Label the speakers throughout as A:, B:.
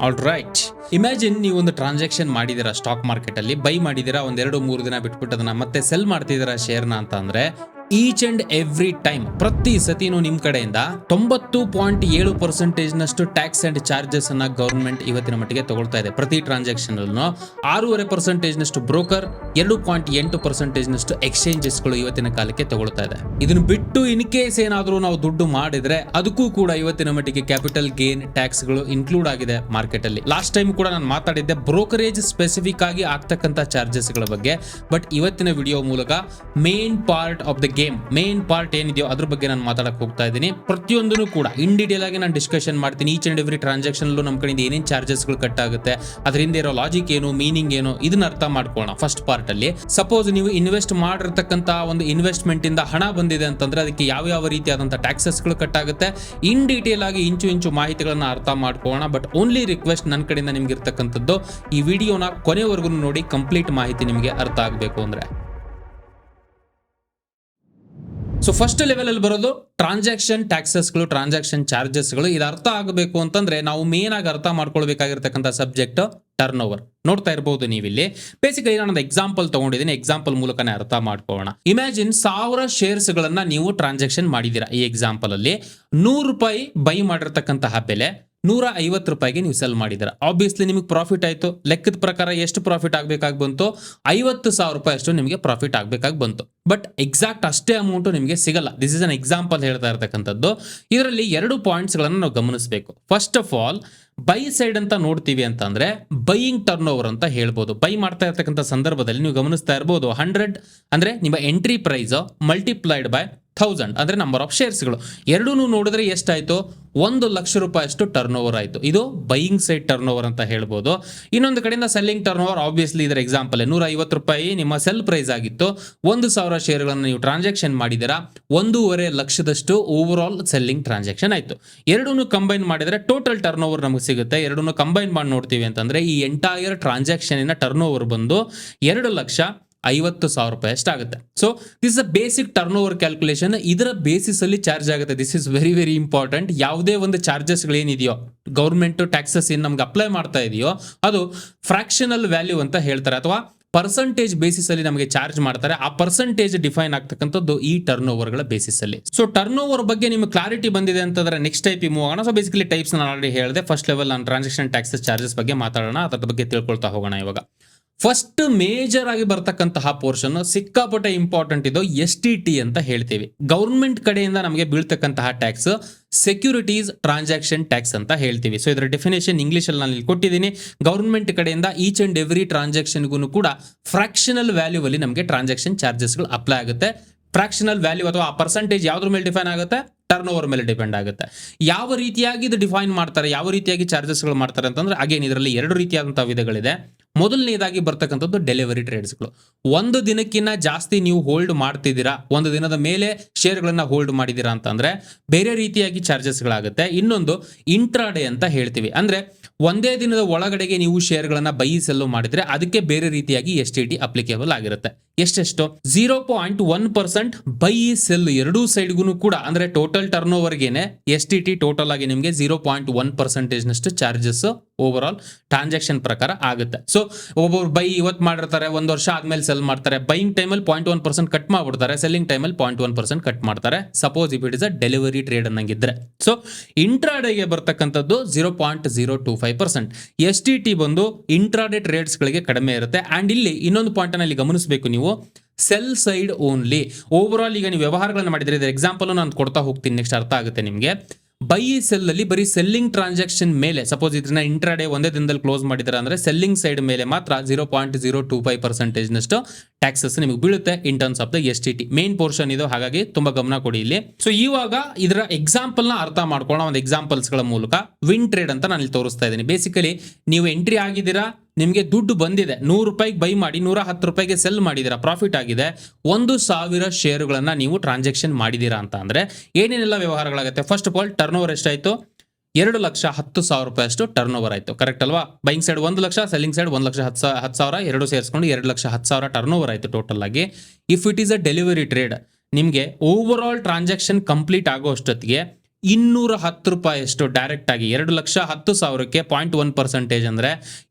A: All right imagine ನೀವು ಒಂದು transaction ಮಾಡಿದಿರಾ ಸ್ಟಾಕ್ ಮಾರ್ಕೆಟ್ ಅಲ್ಲಿ ಬೈ ಮಾಡಿದ್ದೀರಾ, ಒಂದೆರಡು ಮೂರು ದಿನ ಬಿಟ್ಬಿಟ್ಟು ಅದನ್ನ ಮತ್ತೆ ಸೆಲ್ ಮಾಡ್ತಿದ್ದೀರಾ ಶೇರ್ನ ಅಂತ ಅಂದ್ರೆ ಈಚ್ ಅಂಡ್ ಎವ್ರಿ ಟೈಮ್ ಪ್ರತಿ ಸತಿನೂ ನಿಮ್ಮ ಕಡೆಯಿಂದ ತೊಂಬತ್ತು ಪಾಯಿಂಟ್ ಏಳು ಪರ್ಸೆಂಟೇಜ್ ನಷ್ಟು ಟ್ಯಾಕ್ಸ್ ಅಂಡ್ ಚಾರ್ಜಸ್ ಅನ್ನ ಗವರ್ಮೆಂಟ್ ಇವತ್ತಿನ ಮಟ್ಟಿಗೆ ತಗೊಳ್ತಾ ಇದೆ. ಪ್ರತಿ ಟ್ರಾನ್ಸಾಕ್ಷನ್ ಅಲ್ಲೂ ಆರೂವರೆ ಪರ್ಸೆಂಟೇಜ್ ನಷ್ಟು ಬ್ರೋಕರ್ ಎರಡು ಪಾಯಿಂಟ್ ಎಂಟು ಪರ್ಸೆಂಟೇಜ್ ನಷ್ಟು ಎಕ್ಸ್ಚೇಂಜಸ್ಗಳು ಇವತ್ತಿನ ಕಾಲಕ್ಕೆ ತಗೊಳ್ತಾ ಇದೆ. ಇದನ್ನು ಬಿಟ್ಟು ಇನ್ ಕೇಸ್ ಏನಾದರೂ ನಾವು ದುಡ್ಡು ಮಾಡಿದ್ರೆ ಅದಕ್ಕೂ ಕೂಡ ಇವತ್ತಿನ ಮಟ್ಟಿಗೆ ಕ್ಯಾಪಿಟಲ್ ಗೇನ್ ಟ್ಯಾಕ್ಸ್ಗಳು ಇನ್ಕ್ಲೂಡ್ ಆಗಿದೆ ಮಾರ್ಕೆಟ್ ಅಲ್ಲಿ. ಲಾಸ್ಟ್ ಟೈಮ್ ಕೂಡ ನಾನು ಮಾತಾಡಿದ್ದೆ ಬ್ರೋಕರೇಜ್ ಸ್ಪೆಸಿಫಿಕ್ ಆಗಿ ಆಗ್ತಕ್ಕಂಥ ಚಾರ್ಜಸ್ಗಳ ಬಗ್ಗೆ ಬಟ್ ಇವತ್ತಿನ ವಿಡಿಯೋ ಮೂಲಕ main part of the game main part ಏನಿದೆಯೋ ಅದ್ರ ಬಗ್ಗೆ ನಾನು ಮಾತಾಡಕ್ಕೆ ಹೋಗ್ತಾ ಇದ್ದೀನಿ. ಪ್ರತಿಯೊಂದನ್ನು ಕೂಡ ಇನ್ ಡೀಟೇಲ್ ಆಗಿ ನಾನು ಡಿಸ್ಕಷನ್ ಮಾಡ್ತೀನಿ. ಈಚ್ ಅಂಡ್ ಎವ್ರಿ ಟ್ರಾನ್ಸಾಕ್ಷನ್ ನಮ್ಮ ಕಡೆಯಿಂದ ಏನೇನು ಚಾರ್ಜಸ್ಗಳು ಕಟ್ ಆಗುತ್ತೆ ಅದರಿಂದ ಇರೋ ಲಾಜಿಕ್ ಏನು ಮೀನಿಂಗ್ ಏನು, ಇದನ್ನ ಅರ್ಥ ಮಾಡ್ಕೊಳ್ಳೋಣ ಫಸ್ಟ್ ಪಾರ್ಟ್ ಅಲ್ಲಿ. ಸಪೋಸ್ ನೀವು ಇನ್ವೆಸ್ಟ್ ಮಾಡಿರ್ತಕ್ಕಂಥ ಒಂದು ಇನ್ವೆಸ್ಟ್ಮೆಂಟ್ ಇಂದ ಹಣ ಬಂದಿದೆ ಅಂತಂದ್ರೆ ಅದಕ್ಕೆ ಯಾವ ಯಾವ ರೀತಿಯಾದಂತಹ ಟ್ಯಾಕ್ಸಸ್ಗಳು ಕಟ್ ಆಗುತ್ತೆ. ಇನ್ ಡೀಟೇಲ್ ಆಗಿ ಇಂಚು ಇಂಚು ಮಾಹಿತಿಗಳನ್ನ ಅರ್ಥ ಮಾಡ್ಕೊಳ್ಳೋಣ. ಬಟ್ ಓನ್ಲಿ ರಿಕ್ವೆಸ್ಟ್ ನನ್ನ ಕಡೆಯಿಂದ ನಿಮ್ಗೆ ಇರ್ತಕ್ಕಂಥದ್ದು, ಈ ವಿಡಿಯೋನ ಕೊನೆವರೆಗೂ ನೋಡಿ ಕಂಪ್ಲೀಟ್ ಮಾಹಿತಿ ನಿಮಗೆ ಅರ್ಥ ಆಗಬೇಕು ಅಂದ್ರೆ. ಸೊ ಫಸ್ಟ್ ಲೆವೆಲ್ ಅಲ್ಲಿ ಬರೋದು ಟ್ರಾನ್ಸಾಕ್ಷನ್ ಟ್ಯಾಕ್ಸಸ್ಗಳು ಟ್ರಾನ್ಸಾಕ್ಷನ್ ಚಾರ್ಜಸ್ಗಳು ಇದು ಅರ್ಥ ಆಗಬೇಕು ಅಂತಂದ್ರೆ ನಾವು ಮೇನ್ ಆಗಿ ಅರ್ಥ ಮಾಡ್ಕೊಳ್ಬೇಕಾಗಿರ್ತಕ್ಕಂಥ ಸಬ್ಜೆಕ್ಟ್ ಟರ್ನ್ ಓವರ್ ನೋಡ್ತಾ ಇರಬಹುದು ನೀವಿಲ್ಲಿ. ಬೇಸಿಕಲಿ ನಾನು ಎಕ್ಸಾಂಪಲ್ ತಗೊಂಡಿದ್ದೀನಿ. ಎಕ್ಸಾಂಪಲ್ ಮೂಲಕನೇ ಅರ್ಥ ಮಾಡ್ಕೋಣ ಇಮ್ಯಾಜಿನ್ ಸಾವಿರ ಶೇರ್ಸ್ ಗಳನ್ನ ನೀವು ಟ್ರಾನ್ಸಾಕ್ಷನ್ ಮಾಡಿದ್ದೀರಾ ಈ ಎಕ್ಸಾಂಪಲ್ ಅಲ್ಲಿ. ನೂರು ರೂಪಾಯಿ ಬೈ ಮಾಡಿರ್ತಕ್ಕಂತಹ ಬೆಲೆ. ನೂರ ಐವತ್ತು ರೂಪಾಯಿಗೆ ನೀವು ಸೆಲ್ ಮಾಡಿದ್ದೀರಾ. ಆಬ್ವಿಯಸ್ಲಿ ನಿಮಗೆ ಪ್ರಾಫಿಟ್ ಆಯಿತು. ಲೆಕ್ಕದ ಪ್ರಕಾರ ಎಷ್ಟು ಪ್ರಾಫಿಟ್ ಆಗಬೇಕಾಗಿ ಬಂತು? ಐವತ್ತು ಸಾವಿರ ರೂಪಾಯಿ ಅಷ್ಟು ನಿಮಗೆ ಪ್ರಾಫಿಟ್ ಆಗಬೇಕಾಗಿ ಬಂತು. ಬಟ್ ಎಕ್ಸಾಕ್ಟ್ ಅಷ್ಟೇ ಅಮೌಂಟು ನಿಮಗೆ ಸಿಗಲ್ಲ. ದಿಸ್ ಇಸ್ ಅನ್ ಎಕ್ಸಾಂಪಲ್ ಹೇಳ್ತಾ ಇರ್ತಕ್ಕಂಥದ್ದು. ಇದರಲ್ಲಿ ಎರಡು ಪಾಯಿಂಟ್ಸ್ಗಳನ್ನು ನಾವು ಗಮನಿಸಬೇಕು. First of all buy side ಅಂತ ನೋಡ್ತೀವಿ ಅಂತಂದ್ರೆ ಬೈಯಿಂಗ್ ಟರ್ನ್ ಓವರ್ ಅಂತ ಹೇಳ್ಬೋದು. ಬೈ ಮಾಡ್ತಾ ಇರ್ತಕ್ಕಂಥ ಸಂದರ್ಭದಲ್ಲಿ ನೀವು ಗಮನಿಸ್ತಾ ಇರ್ಬೋದು. ಹಂಡ್ರೆಡ್ ಅಂದ್ರೆ ನಿಮ್ಮ entry price multiplied by thousand ಅಂದರೆ ನಂಬರ್ ಆಫ್ ಶೇರ್ಸ್ಗಳು ಎರಡೂ ನೋಡಿದ್ರೆ ಎಷ್ಟಾಯಿತು? ಒಂದು ಲಕ್ಷ ರೂಪಾಯಿ ಅಷ್ಟು ಟರ್ನ್ ಓವರ್ ಆಯಿತು. ಇದು ಬೈಯಿಂಗ್ ಸೈಡ್ ಟರ್ನ್ ಓವರ್ ಅಂತ ಹೇಳ್ಬೋದು. ಇನ್ನೊಂದು ಕಡೆಯಿಂದ ಸೆಲ್ಲಿಂಗ್ ಟರ್ನ್ ಓವರ್ ಆಬ್ವಿಯಸ್ಲಿ ಇದರ ಎಕ್ಸಾಂಪಲ್ ನೂರ ಐವತ್ತು ರೂಪಾಯಿ ನಿಮ್ಮ ಸೆಲ್ ಪ್ರೈಸ್ ಆಗಿತ್ತು. ಒಂದು ಸಾವಿರ ಶೇರ್ಗಳನ್ನು ನೀವು ಟ್ರಾನ್ಸಾಕ್ಷನ್ ಮಾಡಿದ್ದೀರಾ? ಒಂದೂವರೆ ಲಕ್ಷದಷ್ಟು ಓವರ್ ಆಲ್ ಸೆಲ್ಲಿಂಗ್ ಟ್ರಾನ್ಸಾಕ್ಷನ್ ಆಯಿತು. ಎರಡೂ ಕಂಬೈನ್ ಮಾಡಿದರೆ ಟೋಟಲ್ ಟರ್ನ್ ಓವರ್ ನಮಗೆ ಸಿಗುತ್ತೆ. ಎರಡನ್ನೂ ಕಂಬೈನ್ ಮಾಡಿ ನೋಡ್ತೀವಿ ಅಂತಂದರೆ ಈ ಎಂಟಾಯರ್ ಟ್ರಾನ್ಸಾಕ್ಷನಿನ ಟರ್ನ್ ಓವರ್ ಬಂದು ಎರಡು ಲಕ್ಷ ಐವತ್ತು ಸಾವಿರ ರೂಪಾಯಿ ಅಷ್ಟಾಗುತ್ತೆ so this a basic turnover calculation ಇದರ ಬೇಸಿಸ್ ಅಲ್ಲಿ ಚಾರ್ಜ್ ಆಗುತ್ತೆ. This is very very important ಯಾವುದೇ ಒಂದು ಚಾರ್ಜಸ್ಗಳೇನಿದೆಯೋ ಗೌರ್ಮೆಂಟ್ ಟ್ಯಾಕ್ಸಸ್ ಏನು ನಮ್ಗೆ ಅಪ್ಲೈ ಮಾಡ್ತಾ ಇದೆಯೋ, ಅದು ಫ್ರಾಕ್ಷನಲ್ ವ್ಯಾಲ್ಯೂ ಅಂತ ಹೇಳ್ತಾರೆ. ಅಥವಾ ಪರ್ಸಂಟೇಜ್ ಬೇಸಿಸ್ ಅಲ್ಲಿ ನಮಗೆ ಚಾರ್ಜ್ ಮಾಡ್ತಾರೆ. ಆ ಪರ್ಸಂಟೇಜ್ ಡಿಫೈನ್ ಆಗ್ತಕ್ಕಂಥದ್ದು ಈ ಟರ್ನ್ ಓವರ್ಗಳ ಬೇಸಿಸ್ ಅಲ್ಲಿ. ಸೊ ಟರ್ನ್ ಓವರ್ ಬಗ್ಗೆ ನಿಮ್ಗೆ ಕ್ಲಾರಿಟಿ ಬಂದಿದೆ ಅಂತಂದ್ರೆ ನೆಕ್ಸ್ಟ್ ಟೈಪ್ ಮೂವ್ ಆಗೋಣ. ಸೊ ಬೇಸಿಕಲಿ ಟೈಪ್ಸ್ ನಾನು ಆಲ್ರೆಡಿ ಹೇಳಿದೆ. ಫಸ್ಟ್ ಲೆವೆಲ್ ನಾನು ಟ್ರಾನ್ಸಾಕ್ಷನ್ ಟ್ಯಾಕ್ಸಸ್ ಚಾರ್ಜಸ್ ಬಗ್ಗೆ ಮಾತಾಡೋಣ. ಅದ್ರ ಬಗ್ಗೆ ತಿಳ್ಕೊಳ್ತಾ ಹೋಗೋಣ ಇವಾಗ. ಫಸ್ಟ್ ಮೇಜರ್ ಆಗಿ ಬರ್ತಕ್ಕಂತಹ ಪೋರ್ಷನ್ ಸಿಕ್ಕಾಪಟ್ಟೆ ಇಂಪಾರ್ಟೆಂಟ್ ಇದು ಎಸ್ ಟಿ ಟಿ ಅಂತ ಹೇಳ್ತೀವಿ. ಗೌರ್ಮೆಂಟ್ ಕಡೆಯಿಂದ ನಮಗೆ ಬೀಳ್ತಕ್ಕಂತಹ ಟ್ಯಾಕ್ಸ್ ಸೆಕ್ಯೂರಿಟೀಸ್ ಟ್ರಾನ್ಸಾಕ್ಷನ್ ಟ್ಯಾಕ್ಸ್ ಅಂತ ಹೇಳ್ತೀವಿ. ಸೊ ಇದರ ಡೆಫಿನೇಷನ್ ಇಂಗ್ಲಿಷ್ ಅಲ್ಲಿ ನಾನು ಇಲ್ಲಿ ಕೊಟ್ಟಿದ್ದೀನಿ. ಗೌರ್ಮೆಂಟ್ ಕಡೆಯಿಂದ ಈಚ್ ಅಂಡ್ ಎವ್ರಿ ಟ್ರಾನ್ಸಾಕ್ಷನ್ಗೂ ಕೂಡ ಫ್ರಾಕ್ಷನಲ್ ವ್ಯಾಲ್ಯೂ ಅಲ್ಲಿ ನಮಗೆ ಟ್ರಾನ್ಸಾಕ್ಷನ್ ಚಾರ್ಜಸ್ಗಳು ಅಪ್ಲೈ ಆಗುತ್ತೆ. ಫ್ರಾಕ್ಷನಲ್ ವ್ಯಾಲ್ಯೂ ಅಥವಾ ಆ ಪರ್ಸೆಂಟೇಜ್ ಯಾವ್ದ್ರ ಮೇಲೆ ಡಿಫೈನ್ ಆಗುತ್ತೆ? ಟರ್ನ್ ಓವರ್ ಮೇಲೆ ಡಿಪೆಂಡ್ ಆಗುತ್ತೆ. ಯಾವ ರೀತಿಯಾಗಿ ಇದು ಡಿಫೈನ್ ಮಾಡ್ತಾರೆ, ಯಾವ ರೀತಿಯಾಗಿ ಚಾರ್ಜಸ್ಗಳು ಮಾಡ್ತಾರೆ ಅಂತಂದ್ರೆ ಅಗೇನ್ ಇದರಲ್ಲಿ ಎರಡು ರೀತಿಯಾದಂತಹ ವಿಧಗಳಿದೆ. ಮೊದಲನೇದಾಗಿ ಬರ್ತಕ್ಕಂಥದ್ದು ಡೆಲಿವರಿ ಟ್ರೇಡ್ಸ್ಗಳು ಒಂದು ದಿನಕ್ಕಿಂತ ಜಾಸ್ತಿ ನೀವು ಹೋಲ್ಡ್ ಮಾಡ್ತಿದ್ದೀರಾ, ಒಂದು ದಿನದ ಮೇಲೆ ಶೇರ್ಗಳನ್ನ ಹೋಲ್ಡ್ ಮಾಡಿದ್ದೀರಾ ಅಂತಂದ್ರೆ, ಬೇರೆ ರೀತಿಯಾಗಿ ಚಾರ್ಜಸ್ಗಳಾಗುತ್ತೆ ಇನ್ನೊಂದು ಇಂಟ್ರಾಡೇ ಅಂತ ಹೇಳ್ತೀವಿ. ಅಂದ್ರೆ, ಒಂದೇ ದಿನದ ಒಳಗಡೆಗೆ ನೀವು ಶೇರ್ಗಳನ್ನ ಬೈ ಸೆಲ್ ಮಾಡಿದ್ರೆ ಅದಕ್ಕೆ ಬೇರೆ ರೀತಿಯಾಗಿ ಎಸ್ ಟಿ ಟಿ ಅಪ್ಲಿಕೇಬಲ್ ಆಗಿರುತ್ತೆ. ಎಷ್ಟೆಷ್ಟು? Zero point one percent buy sell ಎರಡೂ ಸೈಡ್ಗೂ ಕೂಡ, ಅಂದ್ರೆ total turnover S T T total ಆಗಿ ನಿಮಗೆ ಜೀರೋ ಪಾಯಿಂಟ್ ಒನ್ ಪರ್ಸೆಂಟೇಜ್ ನಷ್ಟು ಚಾರ್ಜಸ್ ಓವರ್ ಆಲ್ ಟ್ರಾನ್ಸಾಕ್ಷನ್ ಪ್ರಕಾರ ಆಗುತ್ತೆ. ಸೊ ಒಬ್ಬೊಬ್ರು ಬೈ ಇವತ್ತು ಮಾಡಿರ್ತಾರೆ, ಒಂದು ವರ್ಷ ಆದ್ಮೇಲೆ ಸೆಲ್ ಮಾಡ್ತಾರೆ ಬೈಯಿಂಗ್ ಟೈಮಲ್ಲಿ ಪಾಯಿಂಟ್ ಒನ್ ಪರ್ಸೆಂಟ್ ಕಟ್ ಮಾಡ್ಬಿಡ್ತಾರೆ ಸೆಲ್ಲಿಂಗ್ ಟೈಮಲ್ಲಿ ಪಾಯಿಂಟ್ ಒನ್ ಪರ್ಸೆಂಟ್ ಕಟ್ ಮಾಡ್ತಾರೆ. Suppose if it is a delivery trade ಅನ್ನಂಗಿದ್ರೆ. So ಇಂಟ್ರಾಡೇಗೆ ಬರ್ತಕ್ಕಂಥದ್ದು zero point zero two five percent S T T ಬಂದು ಇಂಟ್ರಾಡೇ ಟ್ರೇಡ್ಸ್ಗಳಿಗೆ ಕಡಿಮೆ ಇರುತ್ತೆ. ಆ್ಯಂಡ್ ಇಲ್ಲಿ ಇನ್ನೊಂದು ಪಾಯಿಂಟನ್ನು ಇಲ್ಲಿ ಗಮನಿಸಬೇಕು ನೀವು. Sell side only overall ಈಗ ನೀವು ವ್ಯವಹಾರಗಳನ್ನು ಮಾಡಿದರೆ ಇದರ ಎಕ್ಸಾಂಪಲ್ ನಾನು ಕೊಡ್ತಾ ಹೋಗ್ತೀನಿ. ನೆಕ್ಸ್ಟ್ ಅರ್ಥ ಆಗುತ್ತೆ ನಿಮಗೆ. ಬೈ ಸೆಲ್ ಅಲ್ಲಿ ಬರೀ ಸೆಲ್ಲಿಂಗ್ ಟ್ರಾನ್ಸಾಕ್ಷನ್ ಮೇಲೆ ಸಪೋಸ್ ಇದನ್ನ ಇಂಟ್ರಾಡೇ ಒಂದೇ ದಿನದಲ್ಲಿ ಕ್ಲೋಸ್ ಮಾಡಿದ್ದಾರೆ ಅಂದ್ರೆ ಸೆಲ್ಲಿಂಗ್ ಸೈಡ್ ಮೇಲೆ ಮಾತ್ರ zero point zero two five percentage ನಷ್ಟು ಟ್ಯಾಕ್ಸಸ್ ನಿಮಗೆ ಬೀಳುತ್ತೆ in terms of the S T T main portion ಇದು, ಹಾಗಾಗಿ ತುಂಬಾ ಗಮನ ಕೊಡಿ ಇಲ್ಲಿ. ಸೊ ಇವಾಗ ಇದರ ಎಕ್ಸಾಂಪಲ್ನ ಅರ್ಥ ಮಾಡ್ಕೊಳ್ಳೋ ಒಂದು ಎಕ್ಸಾಂಪಲ್ಸ್ಗಳ ಮೂಲಕ. ವಿನ್ ಟ್ರೇಡ್ ಅಂತ ನಾನು ಇಲ್ಲಿ ತೋರಿಸ್ತಾ ಇದ್ದೀನಿ. ಬೇಸಿಕಲಿ ನೀವು ಎಂಟ್ರಿ ಆಗಿದ್ದೀರಾ ನಿಮಗೆ ದುಡ್ಡು ಬಂದಿದೆ, ನೂರು ರೂಪಾಯಿಗೆ ಬೈ ಮಾಡಿ, ನೂರ ಹತ್ತು ರೂಪಾಯಿಗೆ ಸೆಲ್ ಮಾಡಿದ್ದೀರಾ ಪ್ರಾಫಿಟ್ ಆಗಿದೆ, ಒಂದು ಸಾವಿರ ಶೇರುಗಳನ್ನು ನೀವು ಟ್ರಾನ್ಸಾಕ್ಷನ್ ಮಾಡಿದ್ದೀರಾ ಅಂತ ಅಂದರೆ ಏನೇನೆಲ್ಲ ವ್ಯವಹಾರಗಳಾಗುತ್ತೆ? First of all turnover ಎಷ್ಟಾಯಿತು? ಎರಡು ಲಕ್ಷ ಹತ್ತು ಸಾವಿರ ರೂಪಾಯಿ ಅಷ್ಟು ಟರ್ನ್ ಓವರ್ ಆಯಿತು. ಕರೆಕ್ಟ್ ಅಲ್ವಾ? ಬೈಂಗ್ ಸೈಡ್ ಒಂದು ಲಕ್ಷ ಸೆಲ್ಲಿಂಗ್ ಸೈಡ್ ಒಂದು ಲಕ್ಷ ಹತ್ತು ಹತ್ತು ಸಾವಿರ, ಎರಡು ಸೇರಿಸ್ಕೊಂಡು ಎರಡು ಲಕ್ಷ ಹತ್ತು ಸಾವಿರ ಟರ್ನ್ ಓವರ್ ಆಯಿತು ಟೋಟಲ್ ಆಗಿ. If it is a delivery trade ನಿಮಗೆ ಓವರ್ ಆಲ್ ಟ್ರಾನ್ಸಾಕ್ಷನ್ ಕಂಪ್ಲೀಟ್ ಆಗೋ ಅಷ್ಟೊತ್ತಿಗೆ ಇನ್ನೂರ ಹತ್ತು ರೂಪಾಯಿಯಷ್ಟು ಡೈರೆಕ್ಟ್ ಆಗಿ ಎರಡು ಲಕ್ಷ ಹತ್ತು ಸಾವಿರಕ್ಕೆ ಪಾಯಿಂಟ್ ಒನ್ ಪರ್ಸೆಂಟೇಜ್ ಅಂದರೆ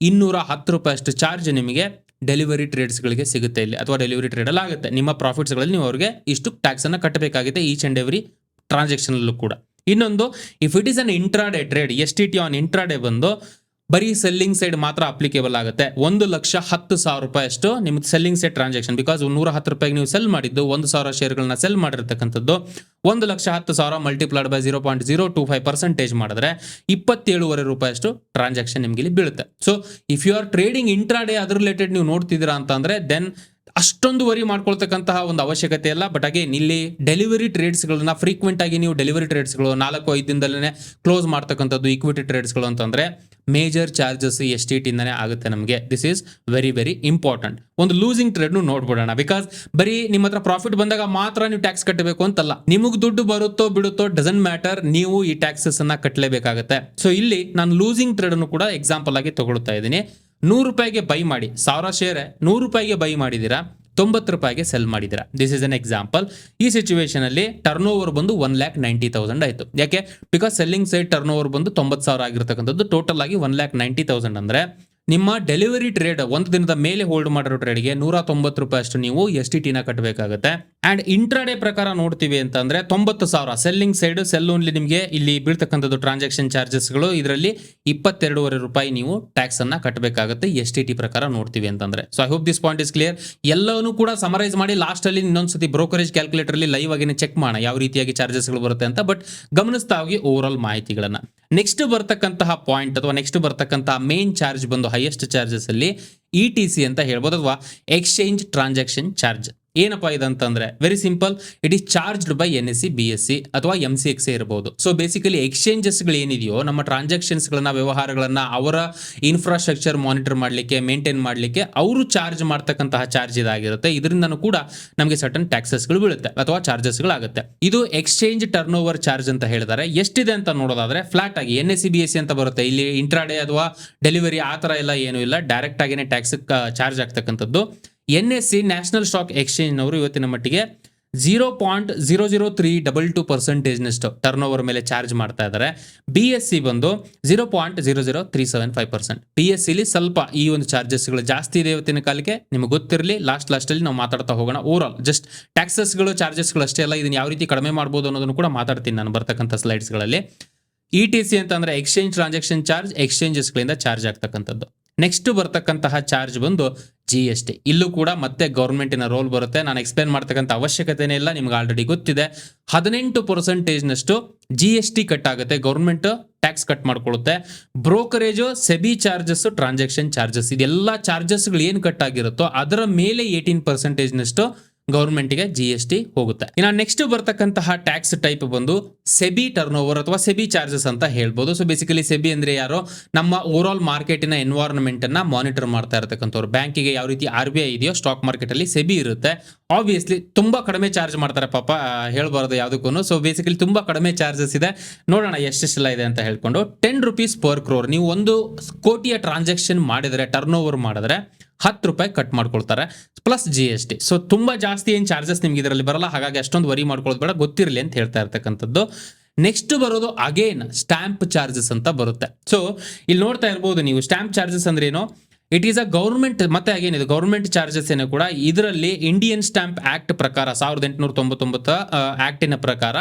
A: ಇನ್ನೂರ ಹತ್ತು ರೂಪಾಯಿಯಷ್ಟು ಚಾರ್ಜ್ ನಿಮಗೆ ಡೆಲಿವರಿ ಟ್ರೇಡ್ಸ್ಗಳಿಗೆ ಸಿಗುತ್ತೆ ಇಲ್ಲಿ, ಅಥವಾ ಡೆಲಿವರಿ ಟ್ರೇಡಲ್ಲಿ ಆಗುತ್ತೆ. ನಿಮ್ಮ ಪ್ರಾಫಿಟ್ಸ್ಗಳಲ್ಲಿ ನೀವು ಅವ್ರಿಗೆ ಇಷ್ಟು ಟ್ಯಾಕ್ಸನ್ನು ಕಟ್ಟಬೇಕಾಗಿದೆ ಈಚ್ ಆ್ಯಂಡ್ ಎವ್ರಿ ಟ್ರಾನ್ಸಾಕ್ಷನಲ್ಲೂ ಕೂಡ. ಇನ್ನೊಂದು if it is an intraday trade S T T on intraday ಬಂದು ಬರೀ ಸೆಲ್ಲಿಂಗ್ ಸೈಡ್ ಮಾತ್ರ ಅಪ್ಲಿಕೇಬಲ್ ಆಗುತ್ತೆ. ಒಂದು ಲಕ್ಷ ಹತ್ತು ಸಾವಿರ ರೂಪಾಯಿ ಅಷ್ಟು ನಿಮ್ದು ಸೆಲ್ಲಿಂಗ್ ಸೈಡ್ ಟ್ರಾನ್ಸಾಕ್ಷನ್ ಬಿಕಾಸ್ ನೂರ ಹತ್ತು ರೂಪಾಯಿಗೆ ನೀವು ಸೆಲ್ ಮಾಡಿದ್ದು ಒಂದು ಸಾವಿರ ಶೇರ್ಗಳನ್ನ ಸೆಲ್ ಮಾಡಿರ್ತಕ್ಕಂಥದ್ದು. ಒಂದು ಲಕ್ಷ ಹತ್ತು ಸಾವಿರ multiplied by zero point zero two five percentage ಮಾಡಿದ್ರೆ ಇಪ್ಪತ್ತೇಳುವರೆ ರೂಪಾಯಿ ಅಷ್ಟು ಟ್ರಾನ್ಸಾಕ್ಷನ್ ನಿಮ್ಗೆ ಇಲ್ಲಿ ಬೀಳುತ್ತೆ. So if you are trading intraday ಅದ್ರ ರಿಲೇಟೆಡ್ ನೀವು ನೋಡ್ತಿದ್ದೀರಾ ಅಂತಂದ್ರೆ ದೆನ್ ಅಷ್ಟೊಂದು ವರಿ ಮಾಡ್ಕೊಳ್ತಕ್ಕಂತಹ ಒಂದು ಅವಶ್ಯಕತೆ ಇಲ್ಲ ಬಟ್ ಅಗೇನ್ ಇಲ್ಲಿ ಡೆಲಿವರಿ ಟ್ರೇಡ್ಸ್ಗಳನ್ನ ಫ್ರೀಕ್ವೆಂಟ್ ಆಗಿ ನೀವು ಡೆಲಿವರಿ ಟ್ರೇಡ್ಸ್ಗಳು ನಾಲ್ಕು, ಐದು ದಿನದಲ್ಲೇ ಕ್ಲೋಸ್ ಮಾಡ್ತಕ್ಕಂಥದ್ದು ಇಕ್ವಿಟಿ ಟ್ರೇಡ್ಸ್ಗಳು ಅಂತಂದ್ರೆ ಮೇಜರ್ ಚಾರ್ಜಸ್ ಎಸ್ ಟಿ ಟಿಂದನೇ ಆಗುತ್ತೆ ನಮಗೆ. This is very very important ಒಂದು ಲೂಸಿಂಗ್ ಟ್ರೇಡ್ನು ನೋಡ್ಬಿಡೋಣ. ಬಿಕಾಸ್ ಬರೀ ನಿಮ್ಮ ಹತ್ರ ಪ್ರಾಫಿಟ್ ಬಂದಾಗ ಮಾತ್ರ ನೀವು ಟ್ಯಾಕ್ಸ್ ಕಟ್ಟಬೇಕು ಅಂತಲ್ಲ. ನಿಮಗೆ ದುಡ್ಡು ಬರುತ್ತೋ ಬಿಡುತ್ತೋ ಡಸಂಟ್ ಮ್ಯಾಟರ್ ನೀವು ಈ ಟ್ಯಾಕ್ಸಸ್ ಅನ್ನ ಕಟ್ಟಲೇಬೇಕಾಗುತ್ತೆ ಸೊ ಇಲ್ಲಿ ನಾನು ಲೂಸಿಂಗ್ ಟ್ರೇಡ್ ಅನ್ನು ಕೂಡ ಎಕ್ಸಾಂಪಲ್ ಆಗಿ ತಗೊಳ್ತಾ ಇದ್ದೀನಿ. ನೂರು ರೂಪಾಯಿಗೆ ಬೈ ಮಾಡಿ, ಸಾವಿರ ಶೇರ್ ನೂರು ರೂಪಾಯಿಗೆ ಬೈ ಮಾಡಿದ್ದೀರಾ ತೊಂಬತ್ತು ರೂಪಾಯಿಗೆ ಸೆಲ್ ಮಾಡಿದ್ದೀರಾ ದಿಸ್ ಇಸ್ ಅನ್ ಎಕ್ಸಾಂಪಲ್ ಈ ಸಿಚುವೇಶನ್ ಅಲ್ಲಿ ಟರ್ನ್ ಓವರ್ ಬಂದು ಒನ್ ಲ್ಯಾಕ್ ನೈಂಟಿ ತೌಸಂಡ್ ಆಯಿತು. ಯಾಕೆ? Because selling side turnover ಬಂದು ತೊಂಬತ್ತು ಸಾವಿರ ಆಗಿರ್ತಕ್ಕಂಥದ್ದು. ಟೋಟಲ್ ಆಗಿ ಒನ್ ಲ್ಯಾಕ್ ನೈಂಟಿ ತೌಸಂಡ್ ಅಂದ್ರೆ ನಿಮ್ಮ ಡೆಲಿವರಿ ಟ್ರೇಡ್ ಒಂದು ದಿನದ ಮೇಲೆ ಹೋಲ್ಡ್ ಮಾಡಿರೋ ಟ್ರೇಡ್ಗೆ ನೂರ ತೊಂಬತ್ತು ರೂಪಾಯಿ ಅಷ್ಟು ನೀವು ಎಸ್ ಟಿ ಟಿನ ಕಟ್ಟಬೇಕಾಗುತ್ತೆ ಅಂಡ್ ಇಂಟ್ರಾಡೇ ಪ್ರಕಾರ ನೋಡ್ತೀವಿ ಅಂತಂದ್ರೆ ತೊಂಬತ್ತು ಸಾವಿರ. ಸೆಲ್ಲಿಂಗ್ ಸೈಡ್ ಸೆಲ್ ಓನ್ಲಿ ನಿಮಗೆ ಇಲ್ಲಿ ಬೀಳ್ತಕ್ಕಂಥದ್ದು ಟ್ರಾನ್ಸಾಕ್ಷನ್ ಚಾರ್ಜಸ್ಗಳು ಇದರಲ್ಲಿ ಇಪ್ಪತ್ತೆರಡೂವರೆ ರೂಪಾಯಿ ನೀವು ಟ್ಯಾಕ್ಸ್ ಅನ್ನ ಕಟ್ಟಬೇಕಾಗುತ್ತೆ ಎಸ್ ಟಿ ಟಿ ಪ್ರಕಾರ ನೋಡ್ತೀವಿ ಅಂತಂದ್ರೆ. So I hope this point is clear ಎಲ್ಲವನ್ನೂ ಕೂಡ ಸಮರೈಸ್ ಮಾಡಿ ಲಾಸ್ಟ್ ಅಲ್ಲಿ ಇನ್ನೊಂದ್ಸತಿ ಬ್ರೋಕರೇಜ್ ಕ್ಯಾಲ್ಕುಲೇಟರ್ ಅಲ್ಲಿ ಲೈವ್ ಆಗಿ ಚೆಕ್ ಮಾಡೋಣ ಯಾವ ರೀತಿಯಾಗಿ ಚಾರ್ಜಸ್ಗಳು ಬರುತ್ತೆ ಅಂತ. ಬಟ್ ಗಮನಿಸ್ತಾ ಹೋಗಿ ಓವರ್ ಆಲ್ ಮಾಹಿತಿಗಳನ್ನ. ನೆಕ್ಸ್ಟ್ ಬರ್ತಕ್ಕಂತಹ ಪಾಯಿಂಟ್ ಅಥವಾ ನೆಕ್ಸ್ಟ್ ಬರ್ತಕ್ಕಂತಹ ಮೇನ್ ಚಾರ್ಜ್ ಬಂದು ಹೈಯೆಸ್ಟ್ ಚಾರ್ಜಸ್ ಅಲ್ಲಿ ಇ ಟಿ ಸಿ ಅಂತ ಹೇಳ್ಬೋದು ಅಥವಾ ಎಕ್ಸ್ಚೇಂಜ್ ಟ್ರಾನ್ಸಾಕ್ಷನ್ ಚಾರ್ಜ್ ಏನಪ್ಪ ಇದಂತಂದ್ರೆ very simple it is charged by N S C B S C ಅಥವಾ ಎಂ ಸಿ ಎಕ್ಸ್ ಇರಬಹುದು ಸೊ ಬೇಸಿಕಲಿ ಎಕ್ಸ್ಚೇಂಜಸ್ಗಳು ಏನಿದೆಯೋ, ನಮ್ಮ ಟ್ರಾನ್ಸಾಕ್ಷನ್ಸ್ಗಳನ್ನ ವ್ಯವಹಾರಗಳನ್ನ ಅವರ ಇನ್ಫ್ರಾಸ್ಟ್ರಕ್ಚರ್ ಮಾನಿಟರ್ ಮಾಡಲಿಕ್ಕೆ ಮೇಂಟೈನ್ ಮಾಡಲಿಕ್ಕೆ, ಅವರು ಚಾರ್ಜ್ ಮಾಡ್ತಕ್ಕಂತಹ ಚಾರ್ಜ್ ಇದಾಗಿರುತ್ತೆ. ಇದರಿಂದನೂ ಕೂಡ ನಮಗೆ ಸರ್ಟನ್ ಟ್ಯಾಕ್ಸಸ್ಗಳು ಬೀಳುತ್ತೆ ಅಥವಾ ಚಾರ್ಜಸ್ಗಳಾಗುತ್ತೆ ಇದು ಎಕ್ಸ್ಚೇಂಜ್ ಟರ್ನ್ ಓವರ್ ಚಾರ್ಜ್ ಅಂತ ಹೇಳಿದ್ದಾರೆ ಎಷ್ಟಿದೆ ಅಂತ ನೋಡೋದಾದ್ರೆ ಫ್ಲಾಟ್ ಆಗಿ N S C B S C ಅಂತ ಬರುತ್ತೆ. ಇಲ್ಲಿ ಇಂಟ್ರಾಡೇ ಅಥವಾ ಡೆಲಿವರಿ ಆ ಥರ ಎಲ್ಲ ಏನೂ ಇಲ್ಲ. ಡೈರೆಕ್ಟ್ ಆಗಿನೇ ಟ್ಯಾಕ್ಸ್ ಚಾರ್ಜ್ ಆಗ್ತಕ್ಕಂಥದ್ದು. N S C national stock ಎಕ್ಸ್ಚೇಂಜ್ನವರು ಇವತ್ತಿನ ಮಟ್ಟಿಗೆ zero point zero zero three double two ಪರ್ಸೆಂಟೇಜ್ನಷ್ಟು turnover ಮೇಲೆ ಚಾರ್ಜ್ ಮಾಡ್ತಾ ಇದ್ದಾರೆ. ಬಿ ಎಸ್ ಸಿ ಬಂದು zero point zero zero three seven five percent. B S ಸಿಲಿ ಸ್ವಲ್ಪ ಈ ಒಂದು ಚಾರ್ಜಸ್ಗಳು ಜಾಸ್ತಿ ಇದೆ ಇವತ್ತಿನ ಕಾಲಕ್ಕೆ. ನಿಮಗೆ ಗೊತ್ತಿರಲಿ ಲಾಸ್ಟ್ ಲಾಸ್ಟಲ್ಲಿ ನಾವು ಮಾತಾಡ್ತಾ ಹೋಗೋಣ. ಓವರ್ ಆಲ್ ಜಸ್ಟ್ ಟ್ಯಾಕ್ಸಸ್ಗಳು ಚಾರ್ಜಸ್ಗಳು ಅಷ್ಟೇ ಅಲ್ಲ, ಇದನ್ನು ಯಾವ ರೀತಿ ಕಡಿಮೆ ಮಾಡ್ಬೋದು ಅನ್ನೋದನ್ನು ಕೂಡ ಮಾತಾಡ್ತೀನಿ ನಾನು ಬರ್ತಕ್ಕಂಥ ಸ್ಲೈಡ್ಸ್ಗಳಲ್ಲಿ ಇ ಟಿ ಸಿ ಅಂತಂದರೆ ಎಕ್ಸ್ಚೇಂಜ್ ಟ್ರಾನ್ಸಾಕ್ಷನ್ ಚಾರ್ಜ್ ಎಕ್ಸ್ಚೇಂಜಸ್ಗಳಿಂದ ಚಾರ್ಜ್ ಆಗ್ತಕ್ಕಂಥದ್ದು. ನೆಕ್ಸ್ಟ್ ಬರ್ತಕ್ಕಂತಹ ಚಾರ್ಜ್ ಬಂದು ಜಿ ಎಸ್ ಟಿ ಇಲ್ಲೂ ಕೂಡ ಮತ್ತೆ ಗೌರ್ಮೆಂಟಿನ ರೋಲ್ ಬರುತ್ತೆ. ನಾನು ಎಕ್ಸ್ಪ್ಲೇನ್ ಮಾಡ್ತಕ್ಕಂಥ ಅವಶ್ಯಕತೆನೇ ಇಲ್ಲ, ನಿಮ್ಗೆ ಆಲ್ರೆಡಿ ಗೊತ್ತಿದೆ. ಹದಿನೆಂಟು ಪರ್ಸೆಂಟೇಜ್ನಷ್ಟು ಜಿ ಎಸ್ ಟಿ ಕಟ್ ಆಗುತ್ತೆ. Government tax cut ಮಾಡ್ಕೊಳ್ಳುತ್ತೆ brokerage SEBI charges transaction charges ಇದೆಲ್ಲ ಚಾರ್ಜಸ್ಗಳು ಏನು ಕಟ್ ಆಗಿರುತ್ತೋ ಅದರ ಮೇಲೆ ಏಯ್ಟೀನ್ ಪರ್ಸೆಂಟೇಜ್ನಷ್ಟು ಗೌರ್ಮೆಂಟ್ಗೆ ಜಿ ಎಸ್ ಟಿ ಹೋಗುತ್ತೆ. ಇನ್ನು ನೆಕ್ಸ್ಟ್ ಬರ್ತಕ್ಕಂತಹ ಟ್ಯಾಕ್ಸ್ ಟೈಪ್ ಬಂದು ಸೆಬಿ ಟರ್ನ್ ಓವರ್ ಅಥವಾ ಸೆಬಿ ಚಾರ್ಜಸ್ ಅಂತ ಹೇಳ್ಬೋದು. ಸೊ ಬೇಸಿಕಲಿ ಸೆಬಿ ಅಂದ್ರೆ ಯಾರು? ನಮ್ಮ ಓವರ್ ಆಲ್ ಮಾರ್ಕೆಟಿನ ಎನ್ವೈರನ್ಮೆಂಟ್ ಅನ್ನ ಮಾನಿಟರ್ ಮಾಡ್ತಾ ಇರತಕ್ಕಂಥವ್ರು. ಬ್ಯಾಂಕಿಗೆ ಯಾವ ರೀತಿ ಆರ್ ಬಿ ಐ ಇದೆಯೋ ಸ್ಟಾಕ್ ಮಾರ್ಕೆಟ್ ಅಲ್ಲಿ ಸೆಬಿ ಇರುತ್ತೆ. ಆಬ್ವಿಯಸ್ಲಿ ತುಂಬಾ ಕಡಿಮೆ ಚಾರ್ಜ್ ಮಾಡ್ತಾರೆ ಪಾಪ ಹೇಳ್ಬಾರ್ದು ಯಾವುದಕ್ಕೂ ಸೊ ಬೇಸಿಕಲಿ ತುಂಬಾ ಕಡಿಮೆ ಚಾರ್ಜಸ್ ಇದೆ. ನೋಡೋಣ ಎಷ್ಟೆಷ್ಟೆಲ್ಲ ಇದೆ ಅಂತ ಹೇಳ್ಕೊಂಡು. ಟೆನ್ ರುಪೀಸ್ ಪರ್ ಕ್ರೋರ್ ನೀವು ಒಂದು ಕೋಟಿಯ ಟ್ರಾನ್ಸಾಕ್ಷನ್ ಮಾಡಿದ್ರೆ ಟರ್ನ್ ಓವರ್ ಮಾಡಿದ್ರೆ ಹತ್ತು ರೂಪಾಯಿ ಕಟ್ ಮಾಡ್ಕೊಳ್ತಾರೆ plus G S T so ತುಂಬಾ ಜಾಸ್ತಿ ಏನು ಚಾರ್ಜಸ್ ನಿಮ್ಗೆ ಇದರಲ್ಲಿ ಬರಲ್ಲ, ಹಾಗಾಗಿ ಅಷ್ಟೊಂದು ವರಿ ಮಾಡ್ಕೊಳ್ಳೋದು ಬೇಡ, ಗೊತ್ತಿರಲಿ ಅಂತ ಹೇಳ್ತಾ ಇರ್ತಕ್ಕಂಥದ್ದು. ನೆಕ್ಸ್ಟ್ ಬರೋದು ಅಗೇನ್ ಸ್ಟ್ಯಾಂಪ್ ಚಾರ್ಜಸ್ ಅಂತ ಬರುತ್ತೆ. ಸೊ ಇಲ್ಲಿ ನೋಡ್ತಾ ಇರ್ಬೋದು ನೀವು ಸ್ಟ್ಯಾಂಪ್ ಚಾರ್ಜಸ್ ಅಂದ್ರೆ ಏನು ಇಟ್ ಈಸ್ ಅ ಗೌರ್ಮೆಂಟ್ ಮತ್ತೆ ಏನಿದೆ ಗೌರ್ಮೆಂಟ್ ಚಾರ್ಜಸ್ ಏನೋ ಕೂಡ ಇದರಲ್ಲಿ ಇಂಡಿಯನ್ ಸ್ಟ್ಯಾಂಪ್ ಆಕ್ಟ್ ಪ್ರಕಾರ, ಸಾವಿರದ ಎಂಟುನೂರ ತೊಂಬತ್ತೊಂಬತ್ತ ಆಕ್ಟಿನ ಪ್ರಕಾರ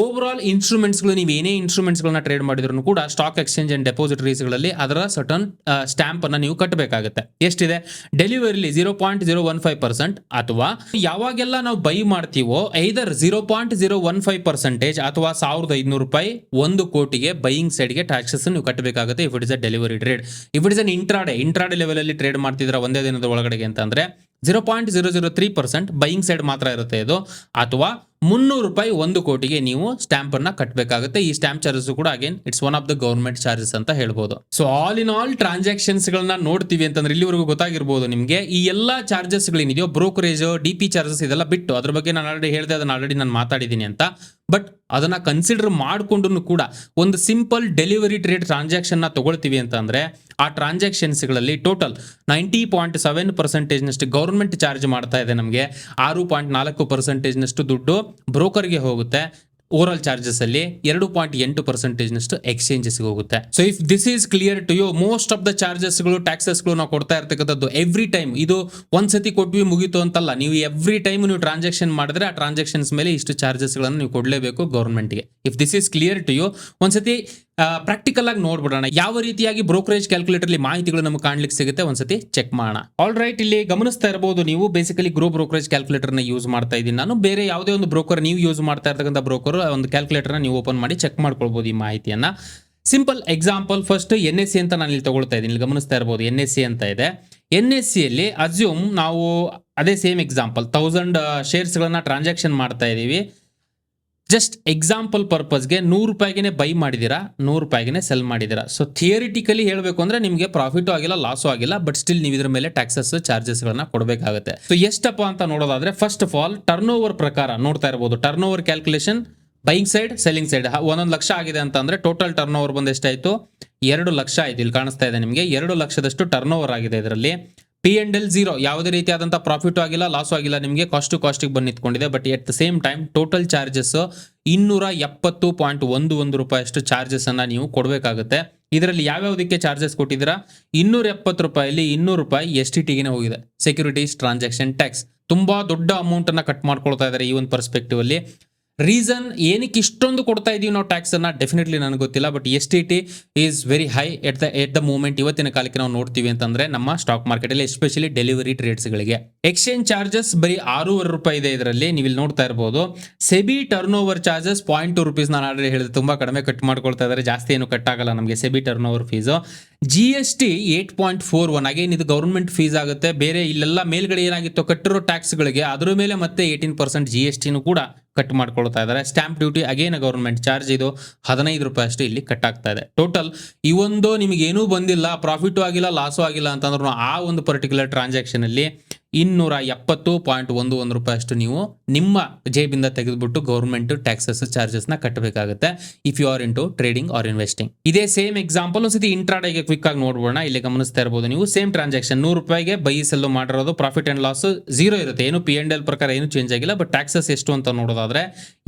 A: ಓವರ್ ಆಲ್ ಇನ್ಸ್ಟ್ರೂಮೆಂಟ್ಸ್ಗಳು ನೀವು ಏನೇ ಇನ್ಸ್ಟ್ರೂಮೆಂಟ್ಸ್ಗಳನ್ನ ಟ್ರೇಡ್ ಮಾಡಿದ್ರು ಕೂಡ ಸ್ಟಾಕ್ ಎಕ್ಸ್ಚೇಂಜ್ ಅಂಡ್ ಡೆಪಾಸಿಟರೀಸ್ಗಳಲ್ಲಿ ಅದರ ಸಟನ್ ಸ್ಟಾಂಪ್ ಅನ್ನು ನೀವು ಕಟ್ಟಬೇಕಾಗುತ್ತೆ. ಎಷ್ಟಿದೆ? ಡೆಲಿವರಿಲಿ zero point zero one five percent ಅಥವಾ ಯಾವಾಗೆಲ್ಲ ನಾವು ಬೈ ಮಾಡ್ತೀವೋ either zero point zero one five percentage ಅಥವಾ ಸಾವಿರದ ಐದುನೂರು ರೂಪಾಯಿ ಒಂದು ಕೋಟಿಗೆ ಬೈಯಿಂಗ್ ಸೈಡ್ಗೆ ಟ್ಯಾಕ್ಸಸ್ ನೀವು ಕಟ್ಟಬೇಕಾಗುತ್ತೆ. If it is a delivery trade if it is an intraday intraday ಲೆವೆಲಲ್ಲಿ ಟ್ರೇಡ್ ಮಾಡ್ತಿದ್ರೆ ಒಂದೇ ದಿನದ ಒಳಗಡೆಗೆ ಅಂತಂದ್ರೆ zero point zero zero three percent buying side ಮಾತ್ರ ಇರುತ್ತೆ ಇದು. ಅಥವಾ ಮುನ್ನೂರು ರೂಪಾಯಿ ಒಂದು ಕೋಟಿಗೆ ನೀವು ಸ್ಟ್ಯಾಂಪ್ ಅನ್ನ ಕಟ್ಟಬೇಕಾಗುತ್ತೆ ಈ ಸ್ಟ್ಯಾಂಪ್ ಚಾರ್ಜಸ್ ಕೂಡ again it's one of the government charges ಅಂತ ಹೇಳ್ಬೋದು. So all in all transactions ಗಳನ್ನ ನೋಡ್ತೀವಿ ಅಂತಂದ್ರೆ ಇಲ್ಲಿವರೆಗೂ ಗೊತ್ತಾಗಿರ್ಬೋದು ನಿಮಗೆ. ಈ ಎಲ್ಲಾ ಚಾರ್ಜಸ್ ಗಳೇನಿದೆಯೋ ಬ್ರೋಕರೇಜ್ ಡಿ ಪಿ ಚಾರ್ಜಸ್ ಇದೆಲ್ಲ ಬಿಟ್ಟು, ಅದ್ರ ಬಗ್ಗೆ ನಾನು ಆಲ್ರೆಡಿ ಹೇಳಿದೆ, ಅದನ್ನ ಆಲ್ರೆಡಿ ನಾನು ಮಾತಾಡಿದ್ದೀನಿ ಅಂತ. ಬಟ್ ಅದನ್ನ ಕನ್ಸಿಡರ್ ಮಾಡಿಕೊಂಡು ಕೂಡ ಒಂದು ಸಿಂಪಲ್ ಡೆಲಿವರಿ ಟ್ರೇಡ್ ಟ್ರಾನ್ಸಾಕ್ಷನ್ನ ತಗೊಳ್ತೀವಿ ಅಂತಂದ್ರೆ ಆ ಟ್ರಾನ್ಸಾಕ್ಷನ್ಸ್ಗಳಲ್ಲಿ ಟೋಟಲ್ ನೈಂಟಿ ಪಾಯಿಂಟ್ ಸೆವೆನ್ ಪರ್ಸೆಂಟೇಜ್ನಷ್ಟು ಗೌರ್ಮೆಂಟ್ ಚಾರ್ಜ್ ಮಾಡ್ತಾ ಇದೆ ನಮಗೆ. ಆರು ಪಾಯಿಂಟ್ ನಾಲ್ಕು ಪರ್ಸೆಂಟೇಜ್ನಷ್ಟು ದುಡ್ಡು ಬ್ರೋಕರ್ಗೆ ಹೋಗುತ್ತೆ. ಓವರ್ ಚಾರ್ಜಸ್ ಅಲ್ಲಿ ಎರಡು ಪಾಯಿಂಟ್ ಎಂಟು ಪರ್ಸೆಂಟೇಜ್ ಎಕ್ಸ್ಚೇಂಜಸ್ಗೆ ಎಕ್ಸ್ಚೇಂಜಸ್ ಹೋಗುತ್ತೆ. So if this is clear to you most of the ಚಾರ್ಜಸ್ಗಳು ಟ್ಯಾಕ್ಸಸ್ಗಳು ನಾವು ಕೊಡ್ತಾ ಇರ್ತಕ್ಕಂಥದ್ದು ಎವ್ರಿ ಟೈಮ್ ಇದು ಒಂದ್ಸತಿ ಕೊಟ್ವಿ ಮುಗೀತು ಅಂತಲ್ಲ. ನೀವು ಎವ್ರಿ ಟೈಮ್ ನೀವು ಟ್ರಾನ್ಸಾಕ್ಷನ್ ಮಾಡಿದ್ರೆ ಆ ಟ್ರಾನ್ಸಾಕ್ಷನ್ಸ್ ಮೇಲೆ ಇಷ್ಟು ಚಾರ್ಜಸ್ಗಳನ್ನು ನೀವು ಕೊಡಲೇಬೇಕು ಗೌರ್ಮೆಂಟ್ಗೆ if this is clear to you ಒಂದ್ಸತಿ ಪ್ರಾಕ್ಟಿಕಲ್ ಆಗಿ ನೋಡ್ಬಿಡೋಣ. ಯಾವ ರೀತಿಯಾಗಿ ಬ್ರೋಕರೇಜ್ ಕ್ಯಾಲ್ಕುಲೇಟರ್ ಮಾಹಿತಿಗಳು ನಮಗೆ ಕಾಣ್ಲಿಕ್ಕೆ ಸಿಗುತ್ತೆ ಒಂದ್ಸತಿ ಚೆಕ್ ಮಾಡೋಣ. ಆಲ್ ರೈಟ್ ಇಲ್ಲಿ ಗಮನಿಸ್ತಾ ಇರಬಹುದು ನೀವು ಬೇಸಿಕಲಿ ಗ್ರೋ ಬ್ರೋಕರೇಜ್ ಕ್ಯಾಲ್ಕುಲೇಟರ್ನ ಯೂಸ್ ಮಾಡ್ತಾ ಇದ್ದೀನಿ ನಾನು ಬೇರೆ ಯಾವುದೇ ಒಂದು ಬ್ರೋಕರ್ ನೀವು ಯೂಸ್ ಮಾಡ್ತಾ ಇರ್ತಕ್ಕಂಥ ಬ್ರೋಕರ್ ಒಂದು ಕ್ಯಾಲ್ಕುಲೇಟರ್ ನೀವು ಓಪನ್ ಮಾಡಿ ಚೆಕ್ ಮಾಡ್ಕೊಳ್ಬಹುದು ಈ ಮಾಹಿತಿಯನ್ನ. Simple example first N S C ಅಂತ ನಾನು ಇಲ್ಲಿ ತಗೊಳ್ತಾ ಇದ್ದೀನಿ. ಗಮನಿಸ್ತಾ ಇರಬಹುದು ಎನ್ ಎಸ್ ಸಿ ಅಂತ ಇದೆ. ಎನ್ ಎಸ್ ಸಿ ಅಲ್ಲಿ ಅಸ್ಯೂಮ್ ನಾವು ಅದೇ ಸೇಮ್ ಎಕ್ಸಾಂಪಲ್ ತೌಸಂಡ್ ಶೇರ್ಸ್ಗಳನ್ನ ಟ್ರಾನ್ಸಾಕ್ಷನ್ ಮಾಡ್ತಾ ಇದ್ದೀವಿ. ಜಸ್ಟ್ ಎಕ್ಸಾಂಪಲ್ ಪರ್ಪಸ್ಗೆ ನೂರು ರೂಪಾಯಿಗೆ ಬೈ ಮಾಡಿದ್ದೀರಾ ನೂರು ರೂಪಾಯಿಗೆ ಸೆಲ್ ಮಾಡಿದ್ದೀರಾ ಸೊ ಥಿಯರಿಟಿಕಲಿ ಹೇಳಬೇಕು ಅಂದ್ರೆ ನಿಮಗೆ ಪ್ರಾಫಿಟು ಆಗಿಲ್ಲ ಲಾಸು ಆಗಿಲ್ಲ ಬಟ್ ಸ್ಟಿಲ್ ನೀವು ಇದ್ರ ಮೇಲೆ ಟ್ಯಾಕ್ಸಸ್ ಚಾರ್ಜಸ್ಗಳನ್ನ ಕೊಡಬೇಕಾಗುತ್ತೆ. ಸೊ ಎಷ್ಟಪ್ಪ ಅಂತ ನೋಡೋದಾದ್ರೆ first of all turnover ಪ್ರಕಾರ ನೋಡ್ತಾ ಇರಬಹುದು turnover calculation buying side selling side ಒಂದೊಂದು ಲಕ್ಷ ಆಗಿದೆ ಅಂತ ಅಂದ್ರೆ ಟೋಟಲ್ ಟರ್ನ್ ಓವರ್ ಬಂದು ಎಷ್ಟಾಯಿತು? ಎರಡು ಲಕ್ಷ ಆಯ್ತು. ಇಲ್ಲಿ ಕಾಣಿಸ್ತಾ ಇದೆ ನಿಮಗೆ. ಎರಡು ಲಕ್ಷದಷ್ಟು ಟರ್ನ್ ಓವರ್ ಆಗಿದೆ ಇದರಲ್ಲಿ. ಪಿ ಅಂಡ್ ಎಲ್ ಜೀರೋ ಯಾವುದೇ ರೀತಿಯಾದಂಥ ಪ್ರಾಫಿಟ್ ಆಗಿಲ್ಲ ಲಾಸ್ ಆಗಿಲ್ಲ, ನಿಮಗೆ ಕಾಸ್ಟ್ ಕಾಸ್ಟಿಗೆ ಬಂದು ನಿಂತ್ಕೊಂಡಿದೆ. But at the same time total charges ಇನ್ನೂರ ಎಪ್ಪತ್ತು ಪಾಯಿಂಟ್ ಒಂದು ಒಂದು ರೂಪಾಯಿ ಅಷ್ಟು ಚಾರ್ಜಸ್ ಅನ್ನ ನೀವು ಕೊಡಬೇಕಾಗುತ್ತೆ. ಇದರಲ್ಲಿ ಯಾವ್ಯಾವುದಕ್ಕೆ ಚಾರ್ಜಸ್ ಕೊಟ್ಟಿದ್ದೀರಾ? ಇನ್ನೂರ ಎಪ್ಪತ್ತು ರೂಪಾಯಲ್ಲಿ ಇನ್ನೂರು ರೂಪಾಯಿ ಎಸ್ ಟಿ ಟಿಗೆ ಹೋಗಿದೆ. ಸೆಕ್ಯೂರಿಟೀಸ್ ಟ್ರಾನ್ಸಾಕ್ಷನ್ ಟ್ಯಾಕ್ಸ್ ತುಂಬಾ ದೊಡ್ಡ ಅಮೌಂಟ್ ಅನ್ನ ಕಟ್ ಮಾಡ್ಕೊಳ್ತಾ ಇದ್ದಾರೆ ಈ ಒಂದು ಪರ್ಸ್ಪೆಕ್ಟಿವ್ ಅಲ್ಲಿ. ರೀಸನ್ ಏನಕ್ಕೆ ಇಷ್ಟೊಂದು ಕೊಡ್ತಾ ಇದೀವಿ ನಾವು ಟ್ಯಾಕ್ಸ್ ಅನ್ನ? ಡೆಫಿನೆಟ್ಲಿ ನನಗೆ ಗೊತ್ತಿಲ್ಲ but S T T is very high at the at the moment ಇವತ್ತಿನ ಕಾಲಕ್ಕೆ ನಾವು ನೋಡ್ತೀವಿ ಅಂತಂದ್ರೆ ನಮ್ಮ ಸ್ಟಾಕ್ ಮಾರ್ಕೆಟ್ ಅಲ್ಲಿ ಎಸ್ಪೆಷಲಿ ಡೆಲಿವರಿ ಟ್ರೇಡ್ಸ್ಗಳಿಗೆ ಎಕ್ಸ್ಚೇಂಜ್ ಚಾರ್ಜಸ್ ಬರೀ ಆರೂವರೆ ರೂಪಾಯಿ ಇದೆ ಇದರಲ್ಲಿ, ನೀವು ಇಲ್ಲಿ ನೋಡ್ತಾ ಇರಬಹುದು SEBI turnover charges point two rupees ನಾನು ಆಲ್ರೆಡಿ ಹೇಳಿದೆ ತುಂಬಾ ಕಡಿಮೆ ಕಟ್ ಮಾಡ್ಕೊಳ್ತಾ ಇದ್ದಾರೆ, ಜಾಸ್ತಿ ಏನು ಕಟ್ ಆಗಲ್ಲ ನಮಗೆ SEBI turnover fees G S T eight point four one again ಇದು ಗೌರ್ಮೆಂಟ್ ಫೀಸ್ ಆಗುತ್ತೆ. ಬೇರೆ ಇಲ್ಲೆಲ್ಲ ಮೇಲ್ಗಡೆ ಏನಾಗಿತ್ತು ಕಟ್ಟಿರೋ ಟ್ಯಾಕ್ಸ್ಗಳಿಗೆ ಅದ್ರ ಮೇಲೆ ಮತ್ತೆ ಏಯ್ಟೀನ್ ಪರ್ಸೆಂಟ್ ಜಿ ಎಸ್ ಟಿನೂ ಕೂಡ ಕಟ್ ಮಾಡ್ಕೊಳ್ತಾ ಇದ್ದಾರೆ stamp duty again government charge ಇದು ಹದಿನೈದು ರೂಪಾಯಿ ಅಷ್ಟು ಇಲ್ಲಿ ಕಟ್ ಆಗ್ತಾ ಇದೆ. ಟೋಟಲ್ ಈ ಒಂದು ನಿಮಗೆ ಏನೂ ಬಂದಿಲ್ಲ ಪ್ರಾಫಿಟು ಆಗಿಲ್ಲ ಲಾಸು ಆಗಿಲ್ಲ ಅಂತಂದ್ರೂ ಆ ಒಂದು ಪರ್ಟಿಕ್ಯುಲರ್ ಟ್ರಾನ್ಸಾಕ್ಷನ್ ಅಲ್ಲಿ ಇನ್ನೂರ ಎಪ್ಪತ್ತು ಪಾಯಿಂಟ್ ಒಂದು ಒಂದು ರೂಪಾಯಿ ಅಷ್ಟು ನೀವು ನಿಮ್ಮ ಜೇಬಿಂದ ತೆಗೆದುಬಿಟ್ಟು ಗೌರ್ಮೆಂಟ್ ಟ್ಯಾಕ್ಸಸ್ ಚಾರ್ಜಸ್ನ ಕಟ್ಟಬೇಕಾಗುತ್ತೆ if you are into trading or investing ಇದೇ ಸೇಮ್ ಎಕ್ಸಾಂಪಲ್ ಒಂದ್ಸತಿ ಇಂಟ್ರಾಡೇಗೆ ಕ್ವಿಕ್ ಆಗಿ ನೋಡ್ಬೋಣ. ಇಲ್ಲಿ ಗಮನಿಸ್ತಾ ಇರಬಹುದು ನೀವು. ಸೇಮ್ ಟ್ರಾನ್ಸಾಕ್ಷನ್ ನೂರು ರೂಪಾಯಿಗೆ ಬೈ ಸೆಲ್ಲು ಮಾಡಿರೋದು ಪ್ರಾಫಿಟ್ ಅಂಡ್ ಲಾಸ್ ಜೀರೋ ಇರುತ್ತೆ. ಏನು ಪಿ ಅಂಡ್ ಎಲ್ ಪ್ರಕಾರ ಏನು ಚೇಂಜ್ ಆಗಿಲ್ಲ ಬಟ್ ಟ್ಯಾಕ್ಸಸ್ ಎಷ್ಟು ಅಂತ ನೋಡೋದಾದ್ರೆ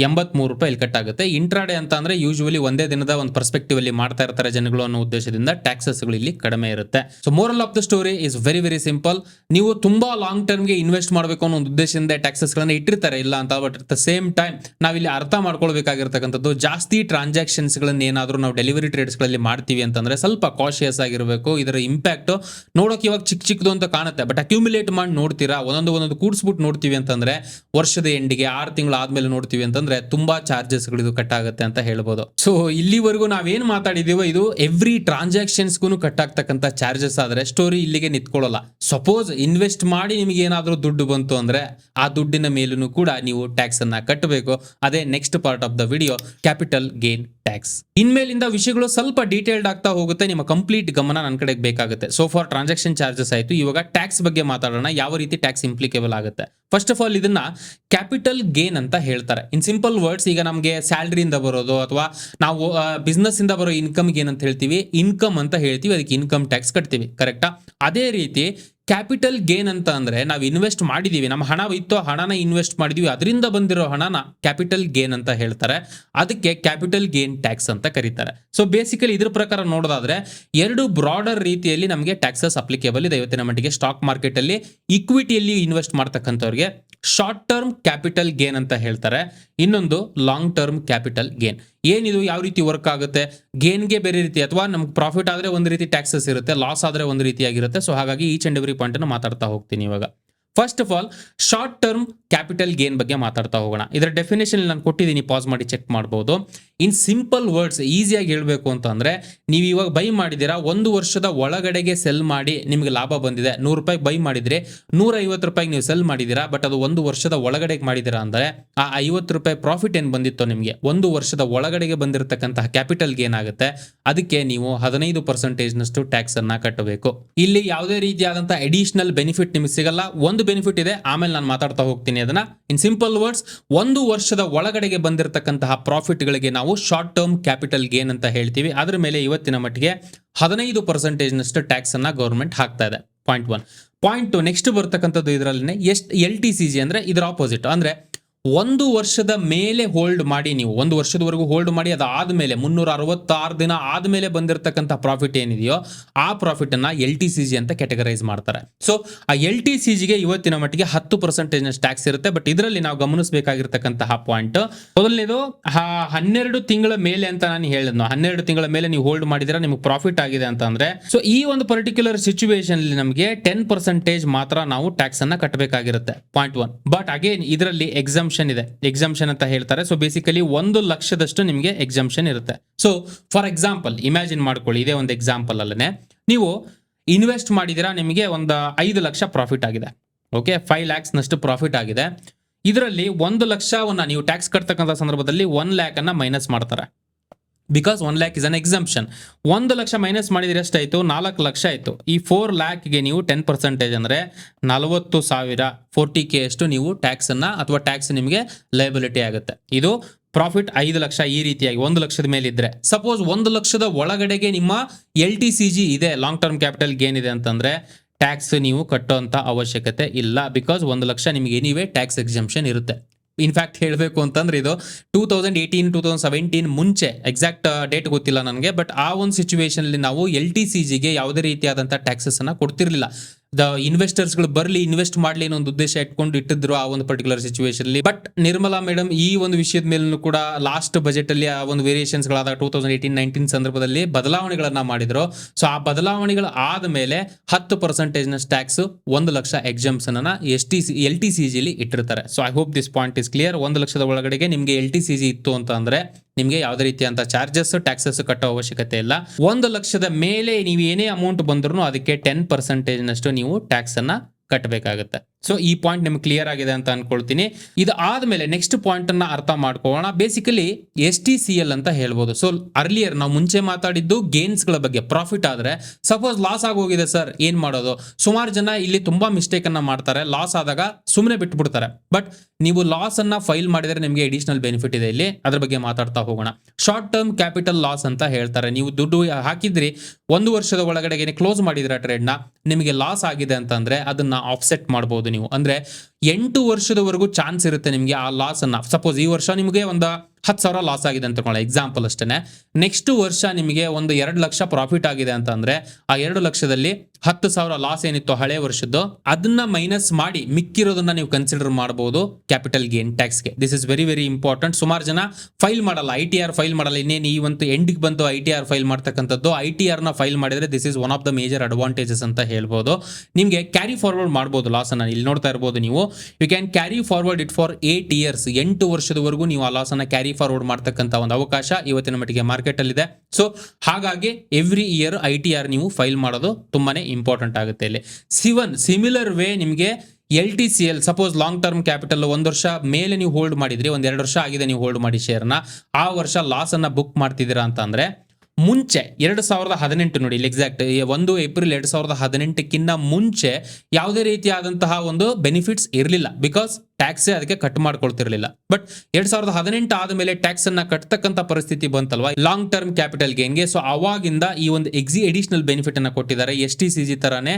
A: ಎಂಬತ್ಮೂರು ರೂಪಾಯಿ ಇಲ್ಲಿ ಕಟ್ ಆಗುತ್ತೆ ಇಂಟ್ರಾಡೆ ಅಂತ ಅಂದ್ರೆ ಯೂಶುವಲಿ ಒಂದೇ ದಿನದ ಒಂದು ಪರ್ಸ್ಪೆಕ್ಟಿವ್ ಅಲ್ಲಿ ಮಾಡ್ತಾ ಇರ್ತಾರೆ ಜನಗಳು ಅನ್ನೋ ಉದ್ದೇಶದಿಂದ ಟ್ಯಾಕ್ಸಸ್ಗಳು ಇಲ್ಲಿ ಕಡಿಮೆ ಇರುತ್ತೆ. So moral of the story is very very simple ನೀವು ತುಂಬಾ ಲಾಂಗ್ ಟರ್ಮ್ಗೆ ಇನ್ವೆಸ್ಟ್ ಮಾಡಬೇಕು ಅನ್ನೋ ಒಂದು ಉದ್ದೇಶದಿಂದ ಟ್ಯಾಕ್ಸಸ್ ಗಳನ್ನ ಇಟ್ಟಿರ್ತಾರೆ, ಇಲ್ಲ ಅಂತ but at the same time ನಾವಿಲ್ಲಿ ಅರ್ಥ ಮಾಡ್ಕೊಳ್ಬೇಕಾಗಿರ್ತಕ್ಕಂಥದ್ದು ಜಾಸ್ತಿ ಟ್ರಾನ್ಸಾಕ್ಷನ್ಸ್ ಗಳನ್ನ ಏನಾದರೂ ನಾವು ಡೆಲಿವರಿ ಟ್ರೇಡ್ಸ್ಗಳಲ್ಲಿ ಮಾಡ್ತೀವಿ ಅಂತಂದ್ರೆ ಸ್ವಲ್ಪ ಕಾಶಿಯಸ್ ಆಗಿರಬೇಕು. ಇದರ ಇಂಪ್ಯಾಕ್ಟ್ ನೋಡೋಕೆ ಇವಾಗ ಚಿಕ್ಕ ಚಿಕ್ಕದು ಅಂತ ಕಾಣುತ್ತೆ. ಬಟ್ ಅಕ್ಯುಮುಲೇಟ್ ಮಾಡಿ ನೋಡ್ತೀರಾ? ಒಂದೊಂದು ಒಂದೊಂದು ಕೂಡಿಸ್ಬಿಟ್ಟು ನೋಡ್ತೀವಿ ಅಂತಂದ್ರೆ ವರ್ಷದ ಎಂಡಿಗೆ ಆರು ತಿಂಗಳು ಆದ್ಮೇಲೆ ನೋಡ್ತೀವಿ ಅಂತಂದ್ರೆ ತುಂಬಾ ಚಾರ್ಜಸ್ಗಳು ಕಟ್ ಆಗುತ್ತೆ ಅಂತ ಹೇಳ್ಬೋದು. ಸೊ ಇಲ್ಲಿವರೆಗೂ ನಾವೇನ್ ಮಾತಾಡಿದೀವೋ ಇದು ಎವ್ರಿ ಟ್ರಾನ್ಸಾಕ್ಷನ್ಸ್ಗೂ ಕಟ್ ಆಗ್ತಕ್ಕಂಥ ಚಾರ್ಜಸ್ ಆದ್ರೆ ಸ್ಟೋರಿ ಇಲ್ಲಿಗೆ ನಿಂತ್ಕೊಳ್ಳಲ್ಲ. ಸಪೋಸ್ ಇನ್ವೆಸ್ಟ್ ಮಾಡಿ ನಿಮಗೆ ಏನಾದರೂ ದುಡ್ಡು ಬಂತು ಅಂದ್ರೆ ಆ ದುಡ್ಡಿನ ಮೇಲೂ ಕೂಡ ನೀವು ಟ್ಯಾಕ್ಸ್ ಅನ್ನ ಕಟ್ಟಬೇಕು. ಅದೇ next part of the video capital gain tax ಇನ್ಮೇಲಿಂದ ವಿಷಯಗಳು ಸ್ವಲ್ಪ ಡೀಟೇಲ್ಡ್ ಆಗ್ತಾ ಹೋಗುತ್ತೆ, ನಿಮ್ಮ ಕಂಪ್ಲೀಟ್ ಗಮನ ನನ್ನ ಕಡೆಗೆ ಬೇಕಾಗುತ್ತೆ. ಸೊ ಫಾರ್ ಟ್ರಾನ್ಸಾಕ್ಷನ್ ಚಾರ್ಜಸ್ ಆಯ್ತು. ಇವಾಗ ಟ್ಯಾಕ್ಸ್ ಬಗ್ಗೆ ಮಾತಾಡೋಣ. ಯಾವ ರೀತಿ ಟ್ಯಾಕ್ಸ್ ಇಂಪ್ಲಿಕೇಬಲ್ ಆಗುತ್ತೆ? ಫಸ್ಟ್ ಆಫ್ ಆಲ್ ಇದನ್ನ ಕ್ಯಾಪಿಟಲ್ ಗೇನ್ ಅಂತ ಹೇಳ್ತಾರೆ. ಇನ್ ಸಿಂಪಲ್ ವರ್ಡ್ಸ್ ಈಗ ನಮಗೆ ಸ್ಯಾಲ್ರಿಯಿಂದ ಬರೋದು ಅಥವಾ ನಾವು ಬಿಸ್ನೆಸ್ ಇಂದ ಬರೋ ಇನ್ಕಮ್ಗೆ ಏನಂತ ಹೇಳ್ತೀವಿ? ಇನ್ಕಮ್ ಅಂತ ಹೇಳ್ತೀವಿ. ಅದಕ್ಕೆ ಇನ್ಕಮ್ ಟ್ಯಾಕ್ಸ್ ಕಟ್ತೀವಿ. ಕರೆಕ್ಟಾ ಅದೇ ರೀತಿ ಕ್ಯಾಪಿಟಲ್ ಗೇನ್ ಅಂತ ಅಂದ್ರೆ ನಾವು ಇನ್ವೆಸ್ಟ್ ಮಾಡಿದೀವಿ. ನಮ್ಮ ಹಣ ಇತ್ತು ಹಣನ ಇನ್ವೆಸ್ಟ್ ಮಾಡಿದೀವಿ. ಅದರಿಂದ ಬಂದಿರೋ ಹಣನ ಕ್ಯಾಪಿಟಲ್ ಗೇನ್ ಅಂತ ಹೇಳ್ತಾರೆ. ಅದಕ್ಕೆ ಕ್ಯಾಪಿಟಲ್ ಗೇನ್ ಟ್ಯಾಕ್ಸ್ ಅಂತ ಕರೀತಾರೆ. ಸೊ ಬೇಸಿಕಲಿ ಇದ್ರ ಪ್ರಕಾರ ನೋಡೋದಾದ್ರೆ ಎರಡು ಬ್ರಾಡರ್ ರೀತಿಯಲ್ಲಿ ನಮಗೆ ಟ್ಯಾಕ್ಸಸ್ ಅಪ್ಲಿಕೇಬಲ್ ಇದೆ. ಇವತ್ತಿನ ಮಟ್ಟಿಗೆ ಸ್ಟಾಕ್ ಮಾರ್ಕೆಟ್ ಅಲ್ಲಿ ಇಕ್ವಿಟಿಯಲ್ಲಿ ಇನ್ವೆಸ್ಟ್ ಮಾಡ್ತಕ್ಕಂಥವ್ರಿಗೆ ಶಾರ್ಟ್ ಟರ್ಮ್ ಕ್ಯಾಪಿಟಲ್ ಗೇನ್ ಅಂತ ಹೇಳ್ತಾರೆ. ಇನ್ನೊಂದು ಲಾಂಗ್ ಟರ್ಮ್ ಕ್ಯಾಪಿಟಲ್ ಗೇನ್ ಏನಿದು? ಯಾವ ರೀತಿ ವರ್ಕ್ ಆಗುತ್ತೆ? ಗೇನ್ಗೆ ಬೇರೆ ರೀತಿ ಅಥವಾ ನಮ್ಗೆ ಪ್ರಾಫಿಟ್ ಆದರೆ ಒಂದು ರೀತಿ ಟ್ಯಾಕ್ಸಸ್ ಇರುತ್ತೆ ಲಾಸ್ ಆದರೆ ಒಂದು ರೀತಿಯಾಗಿರುತ್ತೆ. ಸೊ ಹಾಗಾಗಿ ಈಚ್ ಅಂಡ್ ಎವ್ರಿ ಪಾಯಿಂಟ್ ಮಾತಾಡ್ತಾ ಹೋಗ್ತೀನಿ ಇವಾಗ. First of all short term capital gain ಬಗ್ಗೆ ಮಾತಾಡ್ತಾ ಹೋಗೋಣ. ಇದರ ಡೆಫಿನೇಷನ್ ನಾನು ಕೊಟ್ಟಿದ್ದೀನಿ ಪಾಸ್ ಮಾಡಿ ಚೆಕ್ ಮಾಡ್ಬೋದು. ಇನ್ ಸಿಂಪಲ್ ವರ್ಡ್ಸ್ ಈಸಿಯಾಗಿ ಹೇಳಬೇಕು ಅಂತಂದರೆ ನೀವು ಇವಾಗ ಬೈ ಮಾಡಿದ್ದೀರಾ, ಒಂದು ವರ್ಷದ ಒಳಗಡೆಗೆ ಸೆಲ್ ಮಾಡಿ ನಿಮಗೆ ಲಾಭ ಬಂದಿದೆ. ನೂರು ರೂಪಾಯಿ ಬೈ ಮಾಡಿದರೆ ನೂರ ಐವತ್ತು ರೂಪಾಯಿಗೆ ನೀವು ಸೆಲ್ ಮಾಡಿದ್ದೀರಾ, ಬಟ್ ಅದು ಒಂದು ವರ್ಷದ ಒಳಗಡೆಗೆ ಮಾಡಿದ್ದೀರಾ ಅಂದರೆ ಆ ಐವತ್ತು ರೂಪಾಯಿ ಪ್ರಾಫಿಟ್ ಏನು ಬಂದಿತ್ತು ನಿಮಗೆ? ಒಂದು ವರ್ಷದ ಒಳಗಡೆಗೆ ಬಂದಿರತಕ್ಕಂತಹ ಕ್ಯಾಪಿಟಲ್ಗೆ ಏನಾಗುತ್ತೆ? ಅದಕ್ಕೆ ನೀವು ಹದಿನೈದು ಪರ್ಸೆಂಟೇಜ್ನಷ್ಟು ಟ್ಯಾಕ್ಸನ್ನು ಕಟ್ಟಬೇಕು. ಇಲ್ಲಿ ಯಾವುದೇ ರೀತಿಯಾದಂಥ ಅಡಿಷನಲ್ ಬೆನಿಫಿಟ್ ನಿಮಗೆ ಸಿಗಲ್ಲ. ಒಂದು ಬೆನಿಫಿಟ್ ಇದೆ, ಆಮೇಲೆ ನಾನು ಮಾತಾಡ್ತಾ ಹೋಗ್ತೀನಿ ಅದನ್ನ. ಇನ್ ಸಿಂಪಲ್ ವರ್ಡ್ಸ್, ಒಂದು ವರ್ಷದ ಒಳಗಡೆಗೆ ಬಂದಿರತಕ್ಕಂತಹ ಪ್ರಾಫಿಟ್ಗಳಿಗೆ ನಾವು ಶಾರ್ಟ್ ಟರ್ಮ್ ಕ್ಯಾಪಿಟಲ್ ಗೇನ್ ಅಂತ ಹೇಳ್ತೀವಿ. ಅದ್ರ ಮೇಲೆ ಇವತ್ತಿನ ಮಟ್ಟಿಗೆ ಹದಿನೈದು ಪರ್ಸೆಂಟೇಜ್ನಷ್ಟು ಟ್ಯಾಕ್ಸ್ ಅನ್ನ ಗೌರ್ಮೆಂಟ್ ಹಾಕ್ತಾ ಇದೆ. Point one point two next ಬರ್ತಕ್ಕಂಥದ್ದು ಇದರಲ್ಲಿ ಎಷ್ಟು ಎಲ್ ಟಿ ಸಿ ಜಿ ಅಂದ್ರೆ ಇದರ ಆಪೋಸಿಟ್ ಅಂದ್ರೆ ಒಂದು ವರ್ಷದ ಮೇಲೆ ಹೋಲ್ಡ್ ಮಾಡಿ ನೀವು. ಒಂದು ವರ್ಷದವರೆಗೂ ಹೋಲ್ಡ್ ಮಾಡಿ ಅದಾದ್ಮೇಲೆ ಮುನ್ನೂರ ಅರವತ್ತಾರು ದಿನ ಆದಮೇಲೆ ಬಂದಿರತಕ್ಕಂಥ ಪ್ರಾಫಿಟ್ ಏನಿದೆಯೋ, ಆ ಪ್ರಾಫಿಟ್ ಅನ್ನ ಎಲ್ ಟಿ ಸಿ ಜಿ ಅಂತ ಕೆಟಗರೈಸ್ ಮಾಡ್ತಾರೆ. ಸೊ ಆ ಎಲ್ ಟಿ ಸಿ ಜಿಗೆ ಇವತ್ತಿನ ಮಟ್ಟಿಗೆ ಹತ್ತು ಪರ್ಸೆಂಟೇಜ್ ಟ್ಯಾಕ್ಸ್ ಇರುತ್ತೆ. ಬಟ್ ಇದರಲ್ಲಿ ನಾವು ಗಮನಿಸಬೇಕಾಗಿರ್ತಕ್ಕಂತಹ ಪಾಯಿಂಟ್ ಮೊದಲನೇದು ಹನ್ನೆರಡು ತಿಂಗಳ ಮೇಲೆ ಅಂತ ನಾನು ಹೇಳಿದ್ನು, ಹನ್ನೆರಡು ತಿಂಗಳ ಮೇಲೆ ನೀವು ಹೋಲ್ಡ್ ಮಾಡಿದ್ರೆ ನಿಮಗೆ ಪ್ರಾಫಿಟ್ ಆಗಿದೆ ಅಂತ ಅಂದ್ರೆ ಸೊ ಈ ಒಂದು ಪರ್ಟಿಕ್ಯುಲರ್ ಸಿಚುವೇಶನ್ ನಮಗೆ ಟೆನ್ ಪರ್ಸೆಂಟೇಜ್ ಮಾತ್ರ ನಾವು ಟ್ಯಾಕ್ಸ್ ಅನ್ನ ಕಟ್ಟಬೇಕಾಗಿರುತ್ತೆ ಪಾಯಿಂಟ್ ಒನ್ ಬಟ್ ಅಗೇನ್ ಇದರಲ್ಲಿ ಎಕ್ಸಾಮ್ಷನ್ ಇದೆ. ಎಕ್ಸಾಮ್ಷನ್ ಅಂತ ಹೇಳ್ತಾರೆ. ಸೊ ಬೇಸಿಕಲಿ ಒಂದು ಲಕ್ಷದಷ್ಟು ನಿಮಗೆ ಎಕ್ಸಾಮ್ಷನ್ ಇರುತ್ತೆ. ಸೊ ಫಾರ್ ಎಕ್ಸಾಂಪಲ್ ಇಮ್ಯಾಜಿನ್ ಮಾಡ್ಕೊಳ್ಳಿ. ಇದೇ ಒಂದು ಎಕ್ಸಾಂಪಲ್ ಅಲ್ಲೇ ನೀವು ಇನ್ವೆಸ್ಟ್ ಮಾಡಿದಿರಾ ನಿಮಗೆ ಒಂದು ಐದು ಲಕ್ಷ ಪ್ರಾಫಿಟ್ ಆಗಿದೆ. ಓಕೆ ಫೈವ್ ಲ್ಯಾಕ್ಸ್ನಷ್ಟು ಪ್ರಾಫಿಟ್ ಆಗಿದೆ. ಇದರಲ್ಲಿ ಒಂದು ಲಕ್ಷವನ್ನ ನೀವು ಟ್ಯಾಕ್ಸ್ ಕಟ್ತಕ್ಕಂಥ ಸಂದರ್ಭದಲ್ಲಿ ಒನ್ ಲ್ಯಾಕ್ ಅನ್ನ ಮೈನಸ್ ಮಾಡ್ತಾರೆ. Because one lakh is an exemption ಒಂದು ಲಕ್ಷ ಮೈನಸ್ ಮಾಡಿದ್ರೆ ಎಷ್ಟಾಯಿತು? ನಾಲ್ಕು ಲಕ್ಷ ಆಯಿತು. ಈ ಫೋರ್ ಲ್ಯಾಕ್ಗೆ ನೀವು ಟೆನ್ ಪರ್ಸೆಂಟೇಜ್ ಅಂದರೆ ನಲವತ್ತು ಸಾವಿರ ಫೋರ್ಟಿ ಕೆ ಅಷ್ಟು ನೀವು ಟ್ಯಾಕ್ಸನ್ನು ಅಥವಾ ಟ್ಯಾಕ್ಸ್ ನಿಮಗೆ ಲಯಬಿಲಿಟಿ ಆಗುತ್ತೆ. ಇದು ಪ್ರಾಫಿಟ್ ಐದು ಲಕ್ಷ ಈ ರೀತಿಯಾಗಿ ಒಂದು ಲಕ್ಷದ ಮೇಲೆ ಇದ್ರೆ ಸಪೋಸ್ ಒಂದು ಲಕ್ಷದ ಒಳಗಡೆಗೆ ನಿಮ್ಮ ಎಲ್ ಟಿ ಸಿ ಜಿ ಇದೆ ಲಾಂಗ್ ಟರ್ಮ್ ಕ್ಯಾಪಿಟಲ್ ಗೇನ್ ಇದೆ ಅಂತಂದ್ರೆ ಟ್ಯಾಕ್ಸ್ ನೀವು ಕಟ್ಟುವಂತ ಅವಶ್ಯಕತೆ ಇಲ್ಲ. ಬಿಕಾಸ್ ಒಂದು ಲಕ್ಷ ನಿಮಗೆ ಎನಿವೇ ಟ್ಯಾಕ್ಸ್ ಎಕ್ಸಂಪ್ಷನ್ ಇರುತ್ತೆ. ಇನ್ಫ್ಯಾಕ್ಟ್ ಹೇಳಬೇಕು ಅಂತಂದ್ರೆ ಇದು two thousand eighteen two thousand seventeen ಮುಂಚೆ ಎಕ್ಸಾಕ್ಟ್ ಡೇಟ್ ಗೊತ್ತಿಲ್ಲ ನನಗೆ ಬಟ್ ಆ ಒಂದು ಸಿಚುವೇಶನ್ ಅಲ್ಲಿ ನಾವು ಎಲ್ ಟಿ ಸಿ ಜಿಗೆ ಯಾವುದೇ ರೀತಿಯಾದಂಥ ಟ್ಯಾಕ್ಸಸ್ ಅನ್ನ ಕೊಡ್ತಿರ್ಲಿಲ್ಲ. ದ ಇನ್ವೆಸ್ಟರ್ಸ್ಗಳು ಬರಲಿ ಇನ್ವೆಸ್ಟ್ ಮಾಡಲಿ ಅನ್ನೋ ಒಂದು ಉದ್ದೇಶ ಇಟ್ಕೊಂಡು ಇಟ್ಟಿದ್ರು ಆ ಒಂದು particular situation but Nirmala madam ಈ ಒಂದು ವಿಷಯದ ಮೇಲೂ ಕೂಡ ಲಾಸ್ಟ್ ಬಜೆಟ್ ಅಲ್ಲಿ ಆ ಒಂದು ವೇರಿಯೇಷನ್ಸ್ ಗಳಾದ ಟೂ ತೌಸಂಡ್ ಏಯ್ಟೀನ್ ನೈನ್ಟೀನ್ ಸಂದರ್ಭದಲ್ಲಿ ಬದಲಾವಣೆಗಳನ್ನ ಮಾಡಿದ್ರು. ಸೊ ಆ ಬದಲಾವಣೆಗಳು ಆದ ಮೇಲೆ ಹತ್ತು ಪರ್ಸೆಂಟೇಜ್ನ ಟ್ಯಾಕ್ಸ್ ಒಂದು ಲಕ್ಷ ಎಕ್ಸಾಮ್ಸನ್ ಅನ್ನ S T C L T C ಜಿಲಿ ಇಟ್ಟಿರ್ತಾರೆ. So I hope this point is clear ಒಂದು ಲಕ್ಷದ ಒಳಗಡೆಗೆ ನಿಮಗೆ ಎಲ್ ಟಿ ಸಿ ಜಿ ಇತ್ತು ಅಂತ ನಿಮಗೆ ಯಾವುದೇ ರೀತಿಯಂತ ಚಾರ್ಜಸ್ ಟ್ಯಾಕ್ಸಸ್ ಕಟ್ಟೋ ಅವಶ್ಯಕತೆ ಇಲ್ಲ. ಒಂದು ಲಕ್ಷದ ಮೇಲೆ ನೀವು ಏನೇ ಅಮೌಂಟ್ ಬಂದ್ರು ಅದಕ್ಕೆ ಟೆನ್ ಪರ್ಸೆಂಟೇಜ್ ನಷ್ಟು ನೀವು ಟ್ಯಾಕ್ಸನ್ನು ಕಟ್ಟಬೇಕಾಗುತ್ತೆ ಸೊ ಈ ಪಾಯಿಂಟ್ ನಿಮ್ಗೆ ಕ್ಲಿಯರ್ ಆಗಿದೆ ಅಂತ ಅನ್ಕೊಳ್ತೀನಿ. ಇದು ಆದ್ಮೇಲೆ ನೆಕ್ಸ್ಟ್ ಪಾಯಿಂಟ್ ಅನ್ನ ಅರ್ಥ ಮಾಡ್ಕೊಳ್ಳೋಣ. Basically S T C L ಅಂತ ಹೇಳ್ಬೋದು. ಸೊ ಅರ್ಲಿಯರ್ ನಾವು ಮುಂಚೆ ಮಾತಾಡಿದ್ದು ಗೇನ್ಸ್ಗಳ ಬಗ್ಗೆ ಪ್ರಾಫಿಟ್ ಆದ್ರೆ ಸಪೋಸ್ ಲಾಸ್ ಆಗೋಗಿದೆ ಸರ್ ಏನ್ ಮಾಡೋದು? ಸುಮಾರು ಜನ ಇಲ್ಲಿ ತುಂಬಾ ಮಿಸ್ಟೇಕ್ ಅನ್ನ ಮಾಡ್ತಾರೆ. ಲಾಸ್ ಆದಾಗ ಸುಮ್ಮನೆ ಬಿಟ್ಬಿಡ್ತಾರೆ. ಬಟ್ ನೀವು ಲಾಸ್ ಅನ್ನ ಫೈಲ್ ಮಾಡಿದ್ರೆ ನಿಮಗೆ ಅಡಿಷನಲ್ ಬೆನಿಫಿಟ್ ಇದೆ ಇಲ್ಲಿ. ಅದ್ರ ಬಗ್ಗೆ ಮಾತಾಡ್ತಾ ಹೋಗೋಣ. ಶಾರ್ಟ್ ಟರ್ಮ್ ಕ್ಯಾಪಿಟಲ್ ಲಾಸ್ ಅಂತ ಹೇಳ್ತಾರೆ. ನೀವು ದುಡ್ಡು ಹಾಕಿದ್ರಿ, ಒಂದು ವರ್ಷದ ಒಳಗಡೆಗೆ ಕ್ಲೋಸ್ ಮಾಡಿದ್ರೆ ಟ್ರೇಡ್ನ, ನಿಮಗೆ ಲಾಸ್ ಆಗಿದೆ ಅಂತಂದ್ರೆ ಅದನ್ನ ಆಫ್ಸೆಟ್ ಮಾಡಬಹುದು ನೀವು. ಅಂದ್ರೆ ಎಂಟು ವರ್ಷದವರೆಗೂ ಚಾನ್ಸ್ ಇರುತ್ತೆ ನಿಮಗೆ ಆ ಲಾಸ್ ಅನ್ನ. ಸಪೋಸ್ ಈ ವರ್ಷ ನಿಮಗೆ ಒಂದು ಹತ್ತು ಸಾವಿರ ಲಾಸ್ ಆಗಿದೆ ಅಂತ ತಿಳ್ಕೊಳ್ಳಿ ಎಕ್ಸಾಂಪಲ್ ಅಷ್ಟೇ ನೆಕ್ಸ್ಟ್ ವರ್ಷ ನಿಮಗೆ ಒಂದು ಎರಡು ಲಕ್ಷ ಪ್ರಾಫಿಟ್ ಆಗಿದೆ ಅಂತ ಅಂದ್ರೆ ಆ ಎರಡು ಲಕ್ಷದಲ್ಲಿ ಹತ್ತು ಸಾವಿರ ಲಾಸ್ ಏನಿತ್ತು ಹಳೆ ವರ್ಷದ್ದು, ಅದನ್ನ ಮೈನಸ್ ಮಾಡಿ ಮಿಕ್ಕಿರೋದನ್ನ ನೀವು ಕನ್ಸಿಡರ್ ಮಾಡಬಹುದು capital gain ಟ್ಯಾಕ್ಸ್ಗೆ this is very very important ಸುಮಾರು ಜನ ಫೈಲ್ ಮಾಡಲ್ಲ. ಐ ಟಿ ಆರ್ ಫೈಲ್ ಮಾಡಲ್ಲ. ಇನ್ನೇನು ಈ ಒಂದು ಎಂಡಿಗೆ ಬಂದು ಐ ಟಿ ಆರ್ ಫೈಲ್ ಮಾಡ್ತಕ್ಕಂಥದ್ದು ಐ ಟಿ ಆರ್ನ ಫೈಲ್ ಮಾಡಿದ್ರೆ this is one of the major advantages ಅಂತ ಹೇಳ್ಬೋದು. ನಿಮಗೆ ಕ್ಯಾರಿ ಫಾರ್ವರ್ಡ್ ಮಾಡಬಹುದು ಲಾಸ್ ಅನ್ನ. ಇಲ್ಲಿ ನೋಡ್ತಾ ಇರ್ಬೋದು ನೀವು. You can carry forward it for eight years ಎಂಟು ವರ್ಷದವರೆಗೂ ನೀವು ಆ ಲಾಸ್ ಅನ್ನ ಕ್ಯಾರಿ ಫಾರ್ವರ್ಡ್ ಮಾಡ್ತಕ್ಕಂಥ ಒಂದು ಅವಕಾಶ ಇವತ್ತಿನ ಮಟ್ಟಿಗೆ ಮಾರ್ಕೆಟ್ ಅಲ್ಲಿ ಇದೆ ಸೊ ಹಾಗಾಗಿ every year I T R ನೀವು ಫೈಲ್ ಮಾಡೋದು ತುಂಬಾನೇ ಇಂಪಾರ್ಟೆಂಟ್ ಆಗುತ್ತೆ ಇಲ್ಲಿ. ಸಿವನ್ ಸಿಮಿಲರ್ ವೇ ನಿಮಗೆ L T C L suppose long term capital ಒಂದು ವರ್ಷ ಮೇಲೆ ನೀವು ಹೋಲ್ಡ್ ಮಾಡಿದ್ರಿ, ಒಂದು ಎರಡು ವರ್ಷ ಆಗಿದೆ ನೀವು ಹೋಲ್ಡ್ ಮಾಡಿ ಶೇರ್ನ ಆ ವರ್ಷ ಲಾಸ್ ಅನ್ನ ಬುಕ್ ಮಾಡ್ತಿದ್ದೀರಾ ಅಂತ ಅಂದ್ರೆ ಮುಂಚೆ ಎರಡು ಸಾವಿರದ ಹದಿನೆಂಟು ನೋಡಿ, ಇಲ್ಲಿ ಎಕ್ಸಾಕ್ಟ್ ಒಂದು ಏಪ್ರಿಲ್ ಎರಡು ಸಾವಿರದ ಹದಿನೆಂಟಕ್ಕಿಂತ ಮುಂಚೆ ಯಾವುದೇ ರೀತಿಯಾದಂತಹ ಒಂದು ಬೆನಿಫಿಟ್ಸ್ ಇರಲಿಲ್ಲ. ಬಿಕಾಸ್ ಟ್ಯಾಕ್ಸೇ ಅದಕ್ಕೆ ಕಟ್ ಮಾಡ್ಕೊಳ್ತಿರ್ಲಿಲ್ಲ. ಬಟ್ ಎರಡ್ ಸಾವಿರದ ಹದಿನೆಂಟು ಆದಮೇಲೆ ಟ್ಯಾಕ್ಸ್ ಅನ್ನ ಕಟ್ತಕ್ಕಂಥ ಪರಿಸ್ಥಿತಿ ಬಂತಲ್ವಾ? ಲಾಂಗ್ ಟರ್ಮ್ ಕ್ಯಾಪಿಟಲ್ ಗೇನ್ಗೆ ಸೊ ಅವಾಗಿಂದ ಈ ಒಂದು ಎಕ್ಸಿ ಎಡಿಷನಲ್ ಬೆನಿಫಿಟ್ ಅನ್ನ ಕೊಟ್ಟಿದ್ದಾರೆ ಎಸ್ ಟಿ ಸಿ ಜಿ ತರಾನೇ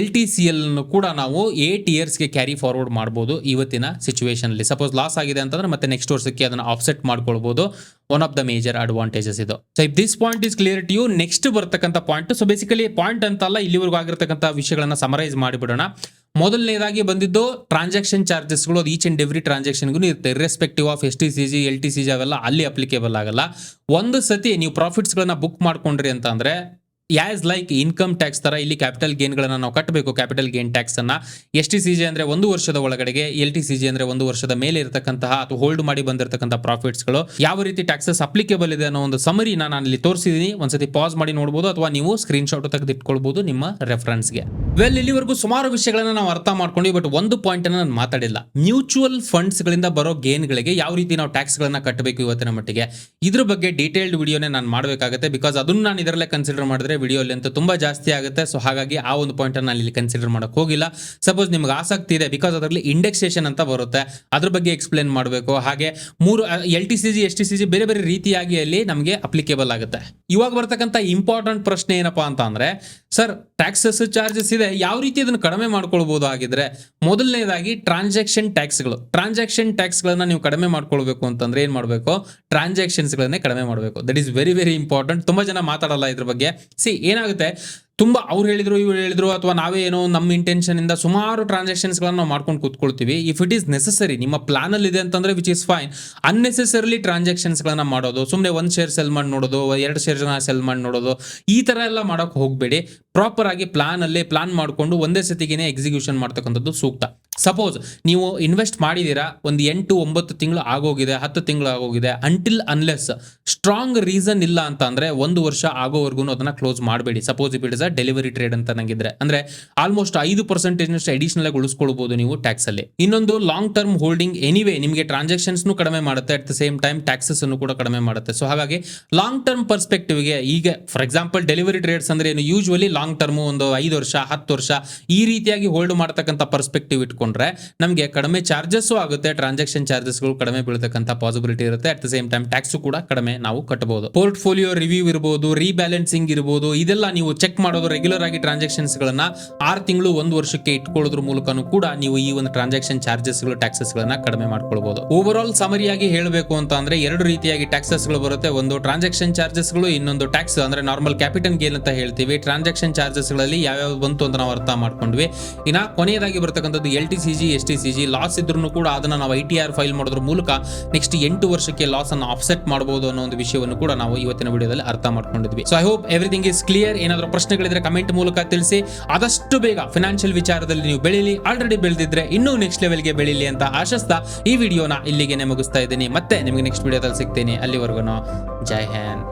A: ಎಲ್ ಟಿ ಸಿ ಎಲ್ ಕೂಡ ನಾವು ಏಟ್ ಇಯರ್ಸ್ಗೆ ಕ್ಯಾರಿ ಫಾರ್ವರ್ಡ್ ಮಾಡ್ಬೋದು ಇವತ್ತಿನ ಸಿಚುವೇಶನ್ ಅಲ್ಲಿ. ಸಪೋಸ್ ಲಾಸ್ ಆಗಿದೆ ಅಂತಂದ್ರೆ ಮತ್ತೆ ನೆಕ್ಸ್ಟ್ ವರ್ಷಕ್ಕೆ ಅದನ್ನ ಆಫ್ಸೆಟ್ ಮಾಡ್ಕೊಳ್ಬಹುದು one of the major advantages ಇದು. So if this point is clear to you next ಬರ್ತಕ್ಕಂಥ ಪಾಯಿಂಟ್ ಸೊ ಬೇಸಿಕಲಿ ಪಾಯಿಂಟ್ ಅಂತಲ್ಲ ಇಲ್ಲಿವರೆಗೂ ಆಗಿರ್ತಕ್ಕಂಥ ವಿಷಯಗಳನ್ನ ಸಮರೈಸ್ ಮಾಡಿಬಿಡೋಣ. ಮೊದಲನೇದಾಗಿ ಬಂದಿದ್ದು ಟ್ರಾನ್ಸಾಕ್ಷನ್ ಚಾರ್ಜಸ್ಗಳು ಅದು ಈಚ್ ಅಂಡ್ ಎವ್ರಿ ಟ್ರಾನ್ಸಾಕ್ಷನ್ಗೂ ಇರುತ್ತೆ irrespective of S T C G L T C G ಅವೆಲ್ಲ ಅಲ್ಲಿ ಅಪ್ಲಿಕೇಬಲ್ ಆಗಲ್ಲ. ಒಂದು ಸತಿ ನೀವು ಪ್ರಾಫಿಟ್ಸ್ಗಳನ್ನ ಬುಕ್ ಮಾಡ್ಕೊಂಡ್ರಿ ಅಂತಂದರೆ ಯಾಸ್ ಲೈಕ್ ಇನ್ಕಮ್ ಟ್ಯಾಕ್ಸ್ ತರ ಇಲ್ಲಿ ಕ್ಯಾಪಿಟಲ್ ಗೇನ್ಗಳನ್ನು ನಾವು ಕಟ್ಟಬೇಕು ಕ್ಯಾಪಿಟಲ್ ಗೇನ್ ಟ್ಯಾಕ್ಸ್ ಅನ್ನ ಎಸ್ ಟಿ ಸಿ ಜಿ ಅಂದ್ರೆ ಒಂದು ವರ್ಷದ ಒಳಗಡೆಗೆ, ಎಲ್ ಟಿ ಸಿ ಜಿ ಅಂದ್ರೆ ಒಂದು ವರ್ಷದ ಮೇಲೆ ಇರತಕ್ಕಂತಹ ಅಥವಾ ಹೋಲ್ಡ್ ಮಾಡಿ ಬಂದಿರತಕ್ಕಂಥ ಪ್ರಾಫಿಟ್ಸ್ಗಳು ಯಾವ ರೀತಿ ಟ್ಯಾಕ್ಸಸ್ ಅಪ್ಲಿಕೇಬಲ್ ಇದೆ ಅನ್ನೋ ಒಂದು ಸಮರಿ ನಾನು ಅಲ್ಲಿ ತೋರಿಸಿದೀನಿ. ಒಂದ್ಸತಿ ಪಾಸ್ ಮಾಡಿ ನೋಡಬಹುದು ಅಥವಾ ನೀವು ಸ್ಕ್ರೀನ್ ಶಾಟ್ ತೆಗೆದು ಇಟ್ಕೊಳ್ಬಹುದು ನಿಮ್ಮ ರೆಫರೆನ್ಸ್ಗೆ ವೆಲ್ ಇಲ್ಲಿವರೆಗೂ ಸುಮಾರು ವಿಷಯಗಳನ್ನ ನಾವು ಅರ್ಥ ಮಾಡ್ಕೊಂಡ್ವಿ ಬಟ್ ಒಂದು ಪಾಯಿಂಟ್ ಅನ್ನ ನಾನು ಮಾತಾಡಿಲ್ಲ. ಮ್ಯೂಚುವಲ್ ಫಂಡ್ಸ್ ಗಳಿಂದ ಬರೋ ಗೇನ್ಗಳಿಗೆ ಯಾವ ರೀತಿ ನಾವು ಟ್ಯಾಕ್ಸ್ ಗಳನ್ನ ಕಟ್ಟಬೇಕು ಇವತ್ತಿನ ಮಟ್ಟಿಗೆ? ಇದ್ರ ಬಗ್ಗೆ ಡೀಟೇಲ್ಡ್ ವಿಡಿಯೋನೇ ನಾನು ಮಾಡಬೇಕಾಗುತ್ತೆ ಬಿಕಾಸ್ ಅದನ್ನ ನಾನು ಇದರಲ್ಲೇ ಕನ್ಸಿಡರ್ ಮಾಡಿದ್ರೆ ವಿಡಿಯೋ ಲೆಂತ್ ತುಂಬಾ ಜಾಸ್ತಿ ಆಗುತ್ತೆ. ಸೊ ಹಾಗಾಗಿ ಆ ಒಂದು ಪಾಯಿಂಟ್ ನಾನು ಇಲ್ಲಿ ಕನ್ಸಿಡರ್ ಮಾಡಕ್ ಹೋಗಿಲ್ಲ. ಸಪೋಸ್ ನಿಮ್ಗೆ ಆಸಕ್ತಿ ಇದೆ ಬಿಕಾಸ್ ಅದರಲ್ಲಿ ಇಂಡೆಕ್ಸೇಷನ್ ಅಂತ ಬರುತ್ತೆ. ಅದ್ರ ಬಗ್ಗೆ ಎಕ್ಸ್ಪ್ಲೇನ್ ಮಾಡಬೇಕು. ಹಾಗೆ ಮೂರು L T C G S T C ಬೇರೆ ಬೇರೆ ರೀತಿಯಾಗಿ ಅಲ್ಲಿ ನಮಗೆ ಅಪ್ಲಿಕೇಬಲ್ ಆಗುತ್ತೆ. ಇವಾಗ ಬರ್ತಕ್ಕಂಥ ಇಂಪಾರ್ಟೆಂಟ್ ಪ್ರಶ್ನೆ ಏನಪ್ಪಾ ಅಂತ ಅಂದ್ರೆ ಸರ್ ಟ್ಯಾಕ್ಸಸ್ ಚಾರ್ಜಸ್ ಇದೆ. ಯಾವ ರೀತಿ ಅದನ್ನು ಕಡಿಮೆ ಮಾಡ್ಕೊಳ್ಬಹುದು ಆಗಿದ್ರೆ ಮೊದಲನೇದಾಗಿ ಟ್ರಾನ್ಸಾಕ್ಷನ್ ಟ್ಯಾಕ್ಸ್ಗಳು ಟ್ರಾನ್ಸಾಕ್ಷನ್ ಟ್ಯಾಕ್ಸ್ಗಳನ್ನ ನೀವು ಕಡಿಮೆ ಮಾಡ್ಕೊಳ್ಬೇಕು ಅಂತಂದ್ರೆ ಏನ್ ಮಾಡಬೇಕು? ಟ್ರಾನ್ಸಾಕ್ಷನ್ಸ್ಗಳನ್ನೇ ಕಡಿಮೆ ಮಾಡಬೇಕು. That is very very important ತುಂಬಾ ಜನ ಮಾತಾಡಲ್ಲ ಇದ್ರ ಬಗ್ಗೆ. ಸಿ ಏನಾಗುತ್ತೆ? ತುಂಬಾ ಅವ್ರು ಹೇಳಿದ್ರು, ಇವ್ರು ಹೇಳಿದ್ರು ಅಥವಾ ನಾವೇ ಏನೋ ನಮ್ಮ ಇಂಟೆನ್ಷನ್ ಇಂದ ಸುಮಾರು ಟ್ರಾನ್ಸಾಕ್ಷನ್ಸ್ ಗಳನ್ನ ನಾವು ಮಾಡ್ಕೊಂಡು ಕೂತ್ಕೊಳ್ತೀವಿ. ಇಫ್ ಇಟ್ ಈಸ್ ನೆಸೆಸರಿ ನಿಮ್ಮ ಪ್ಲಾನ್ ಅಲ್ಲಿ ಇದೆ ಅಂತಂದ್ರೆ which is fine unnecessarily transactions ಗಳನ್ನ ಮಾಡೋದು ಸುಮ್ಮನೆ ಒಂದ್ ಶೇರ್ ಸೆಲ್ ಮಾಡಿ ನೋಡೋದು, ಎರಡು ಶೇರ್ ಸೆಲ್ ಮಾಡಿ ನೋಡೋದು, ಈ ತರ ಎಲ್ಲ ಮಾಡೋಕೆ ಹೋಗ್ಬೇಡಿ. ಪ್ರಾಪರ್ ಆಗಿ ಪ್ಲಾನ್ ಅಲ್ಲಿ ಪ್ಲಾನ್ ಮಾಡಿಕೊಂಡು ಒಂದೇ ಸತಿಗೆನೆ ಎಕ್ಸಿಕ್ಯೂಷನ್ ಮಾಡ್ತಕ್ಕಂಥದ್ದು ಸೂಕ್ತ. ಸಪೋಸ್ ನೀವು ಇನ್ವೆಸ್ಟ್ ಮಾಡಿದೀರಾ, ಒಂದು ಎಂಟು ಒಂಬತ್ತು ತಿಂಗಳು ಆಗೋಗಿದೆ, ಹತ್ತು ತಿಂಗಳು ಆಗೋಗಿದೆ ಅಂಟಿಲ್ ಅನ್ಲೆಸ್ ಸ್ಟ್ರಾಂಗ್ ರೀಸನ್ ಇಲ್ಲ ಅಂತ ಅಂದ್ರೆ ಒಂದು ವರ್ಷ ಆಗೋವರೆಗೂ ಅದನ್ನ ಕ್ಲೋಸ್ ಮಾಡಬೇಡಿ. Suppose it is a delivery trade ಅಂತ ನಂಗಿದ್ರೆ. ಅಂದ್ರೆ ಆಲ್ಮೋಸ್ಟ್ ಐದು ಪರ್ಸೆಂಟೇಜ್ ಅಡಿಷನಲ್ ಆಗಿ ಉಳಿಸ್ಕೊಳ್ಬಹುದು ನೀವು ಟ್ಯಾಕ್ಸ್ ಅಲ್ಲಿ. ಇನ್ನೊಂದು ಲಾಂಗ್ ಟರ್ಮ್ ಹೋಲ್ಡಿಂಗ್ ಎನಿವೇ ನಿಮಗೆ ಟ್ರಾನ್ಸಾಕ್ಷನ್ಸ್ ಕಡಿಮೆ ಮಾಡುತ್ತೆ. At the same time taxes ಅನ್ನು ಕೂಡ ಕಡಿಮೆ ಮಾಡುತ್ತೆ. ಸೊ ಹಾಗಾಗಿ ಲಾಂಗ್ ಟರ್ಮ್ ಪರ್ಸ್ಪೆಕ್ಟಿವ್ಗೆ ಈಗ ಫಾರ್ ಎಕ್ಸಾಂಪಲ್ ಡೆಲಿವರಿ ಟ್ರೇಡ್ಸ್ ಅಂದ್ರೆ ಏನು? ಯೂಶುವಲಿ ಲಾಂಗ್ ಟರ್ಮ್ ಒಂದು ಐದು ವರ್ಷ, ಹತ್ತು ವರ್ಷ ಈ ರೀತಿಯಾಗಿ ಹೋಲ್ಡ್ ಮಾಡ್ತಕ್ಕಂಥ ಪರ್ಸ್ಪೆಕ್ಟಿವ್ ಇಟ್ಕೊಂಡ್ರೆ ನಮಗೆ ಕಡಿಮೆ ಚಾರ್ಜಸ್ ಆಗುತ್ತೆ. ಟ್ರಾನ್ಸಾಕ್ಷನ್ ಚಾರ್ಜಸ್ಗಳು ಕಡಿಮೆ ಬೀಳ್ತಕ್ಕಂಥ ಪಾಸಿಬಿಲಿಟಿ ಇರುತ್ತೆ. At the same time tax ಕೂಡ ಕಡಿಮೆ ನಾವು ಕಟ್ಟಬಹುದು ಪೋರ್ಟ್ಫೋಲಿಯೋ ರಿವ್ಯೂ ಇರಬಹುದು ರೀಬ್ಯಾಲೆನ್ಸಿಂಗ್ ಇರಬಹುದು ಇದೆಲ್ಲ ನೀವು ಚೆಕ್ ಮಾಡೋದು ರೆಗ್ಯುಲರ್ ಆಗಿ ಟ್ರಾನ್ಸಾಕ್ಷನ್ಸ್ ಗಳನ್ನ ಆರು ತಿಂಗಳು ಒಂದು ವರ್ಷಕ್ಕೆ ಇಟ್ಕೊಳ್ಳೋದ್ರ ಮೂಲಕನೂ ಕೂಡ ನೀವು ಈ ಒಂದು ಟ್ರಾನ್ಸಾಕ್ಷನ್ ಚಾರ್ಜಸ್ಗಳು ಟ್ಯಾಕ್ಸಸ್ ಗಳನ್ನ ಕಡಿಮೆ ಮಾಡ್ಕೊಳ್ಬಹುದು ಓವರ್ ಆಲ್ ಸಮರಿಯಾಗಿ ಹೇಳಬೇಕು ಅಂತ ಅಂದ್ರೆ ಎರಡು ರೀತಿಯಾಗಿ ಟ್ಯಾಕ್ಸಸ್ಗಳು ಬರುತ್ತೆ. ಒಂದು ಟ್ರಾನ್ಸಾಕ್ಷನ್ ಚಾರ್ಜಸ್ಗಳು, ಇನ್ನೊಂದು ಟ್ಯಾಕ್ಸ್ ಅಂದ್ರೆ ನಾರ್ಮಲ್ ಕ್ಯಾಪಿಟಲ್ ಗೇನ್ ಅಂತ ಹೇಳ್ತೀವಿ. ಟ್ರಾನ್ಸಾಕ್ಷನ್ ಚಾರ್ಜಸ್ಗಳಲ್ಲಿ ಯಾವ್ಯಾವ ಬಂತು ಅಂತ ನಾವು ಅರ್ಥ ಮಾಡ್ಕೊಂಡ್ವಿ. ಇನ್ನ ಕೊನೆಯದಾಗಿ ಬರ್ತಕ್ಕಂಥದ್ದು L T C G, S T C G loss ಇದ್ರೂ ಕೂಡ ಅದನ್ನ ನಾವು ಐ ಟಿ ಆರ್ ಫೈಲ್ ಮಾಡೋದ್ರ ಮೂಲಕ ನೆಕ್ಸ್ಟ್ ಎಂಟು ವರ್ಷಕ್ಕೆ ಲಾಸ್ ಅನ್ನು ಆಫ್ಸೆಟ್ ಮಾಡಬಹುದು ಅನ್ನೋ ಒಂದು ವಿಷಯವನ್ನು ಕೂಡ ನಾವು ಇವತ್ತಿನ ವಿಡಿಯೋದಲ್ಲಿ ಅರ್ಥ ಮಾಡ್ಕೊಂಡಿದ್ವಿ. So I hope everything is clear ಏನಾದರೂ ಪ್ರಶ್ನೆಗಳಿದ್ರೆ ಕಮೆಂಟ್ ಮೂಲಕ ತಿಳಿಸಿ. ಆದಷ್ಟು ಬೇಗ ಫಿನಾನ್ಷಿಯಲ್ ವಿಚಾರದಲ್ಲಿ ನೀವು ಬೆಳೀಲಿ ಆಲ್ರೆಡಿ ಬೆಳೆದಿದ್ರೆ ಇನ್ನೂ ನೆಕ್ಸ್ಟ್ ಲೆವೆಲ್ಗೆ ಬೆಳೀಲಿ ಅಂತ ಆಶಿಸ್ತಾ ಈ ವಿಡಿಯೋನ ಇಲ್ಲಿಗೆ ಮುಗಿಸ್ತಾ ಇದ್ದೀನಿ. ಮತ್ತೆ ನಿಮಗೆ ನೆಕ್ಸ್ಟ್ ವಿಡಿಯೋದಲ್ಲಿ ಸಿಗ್ತೀನಿ. ಅಲ್ಲಿವರೆಗೂ ಜೈ ಹ್ಯಾನ್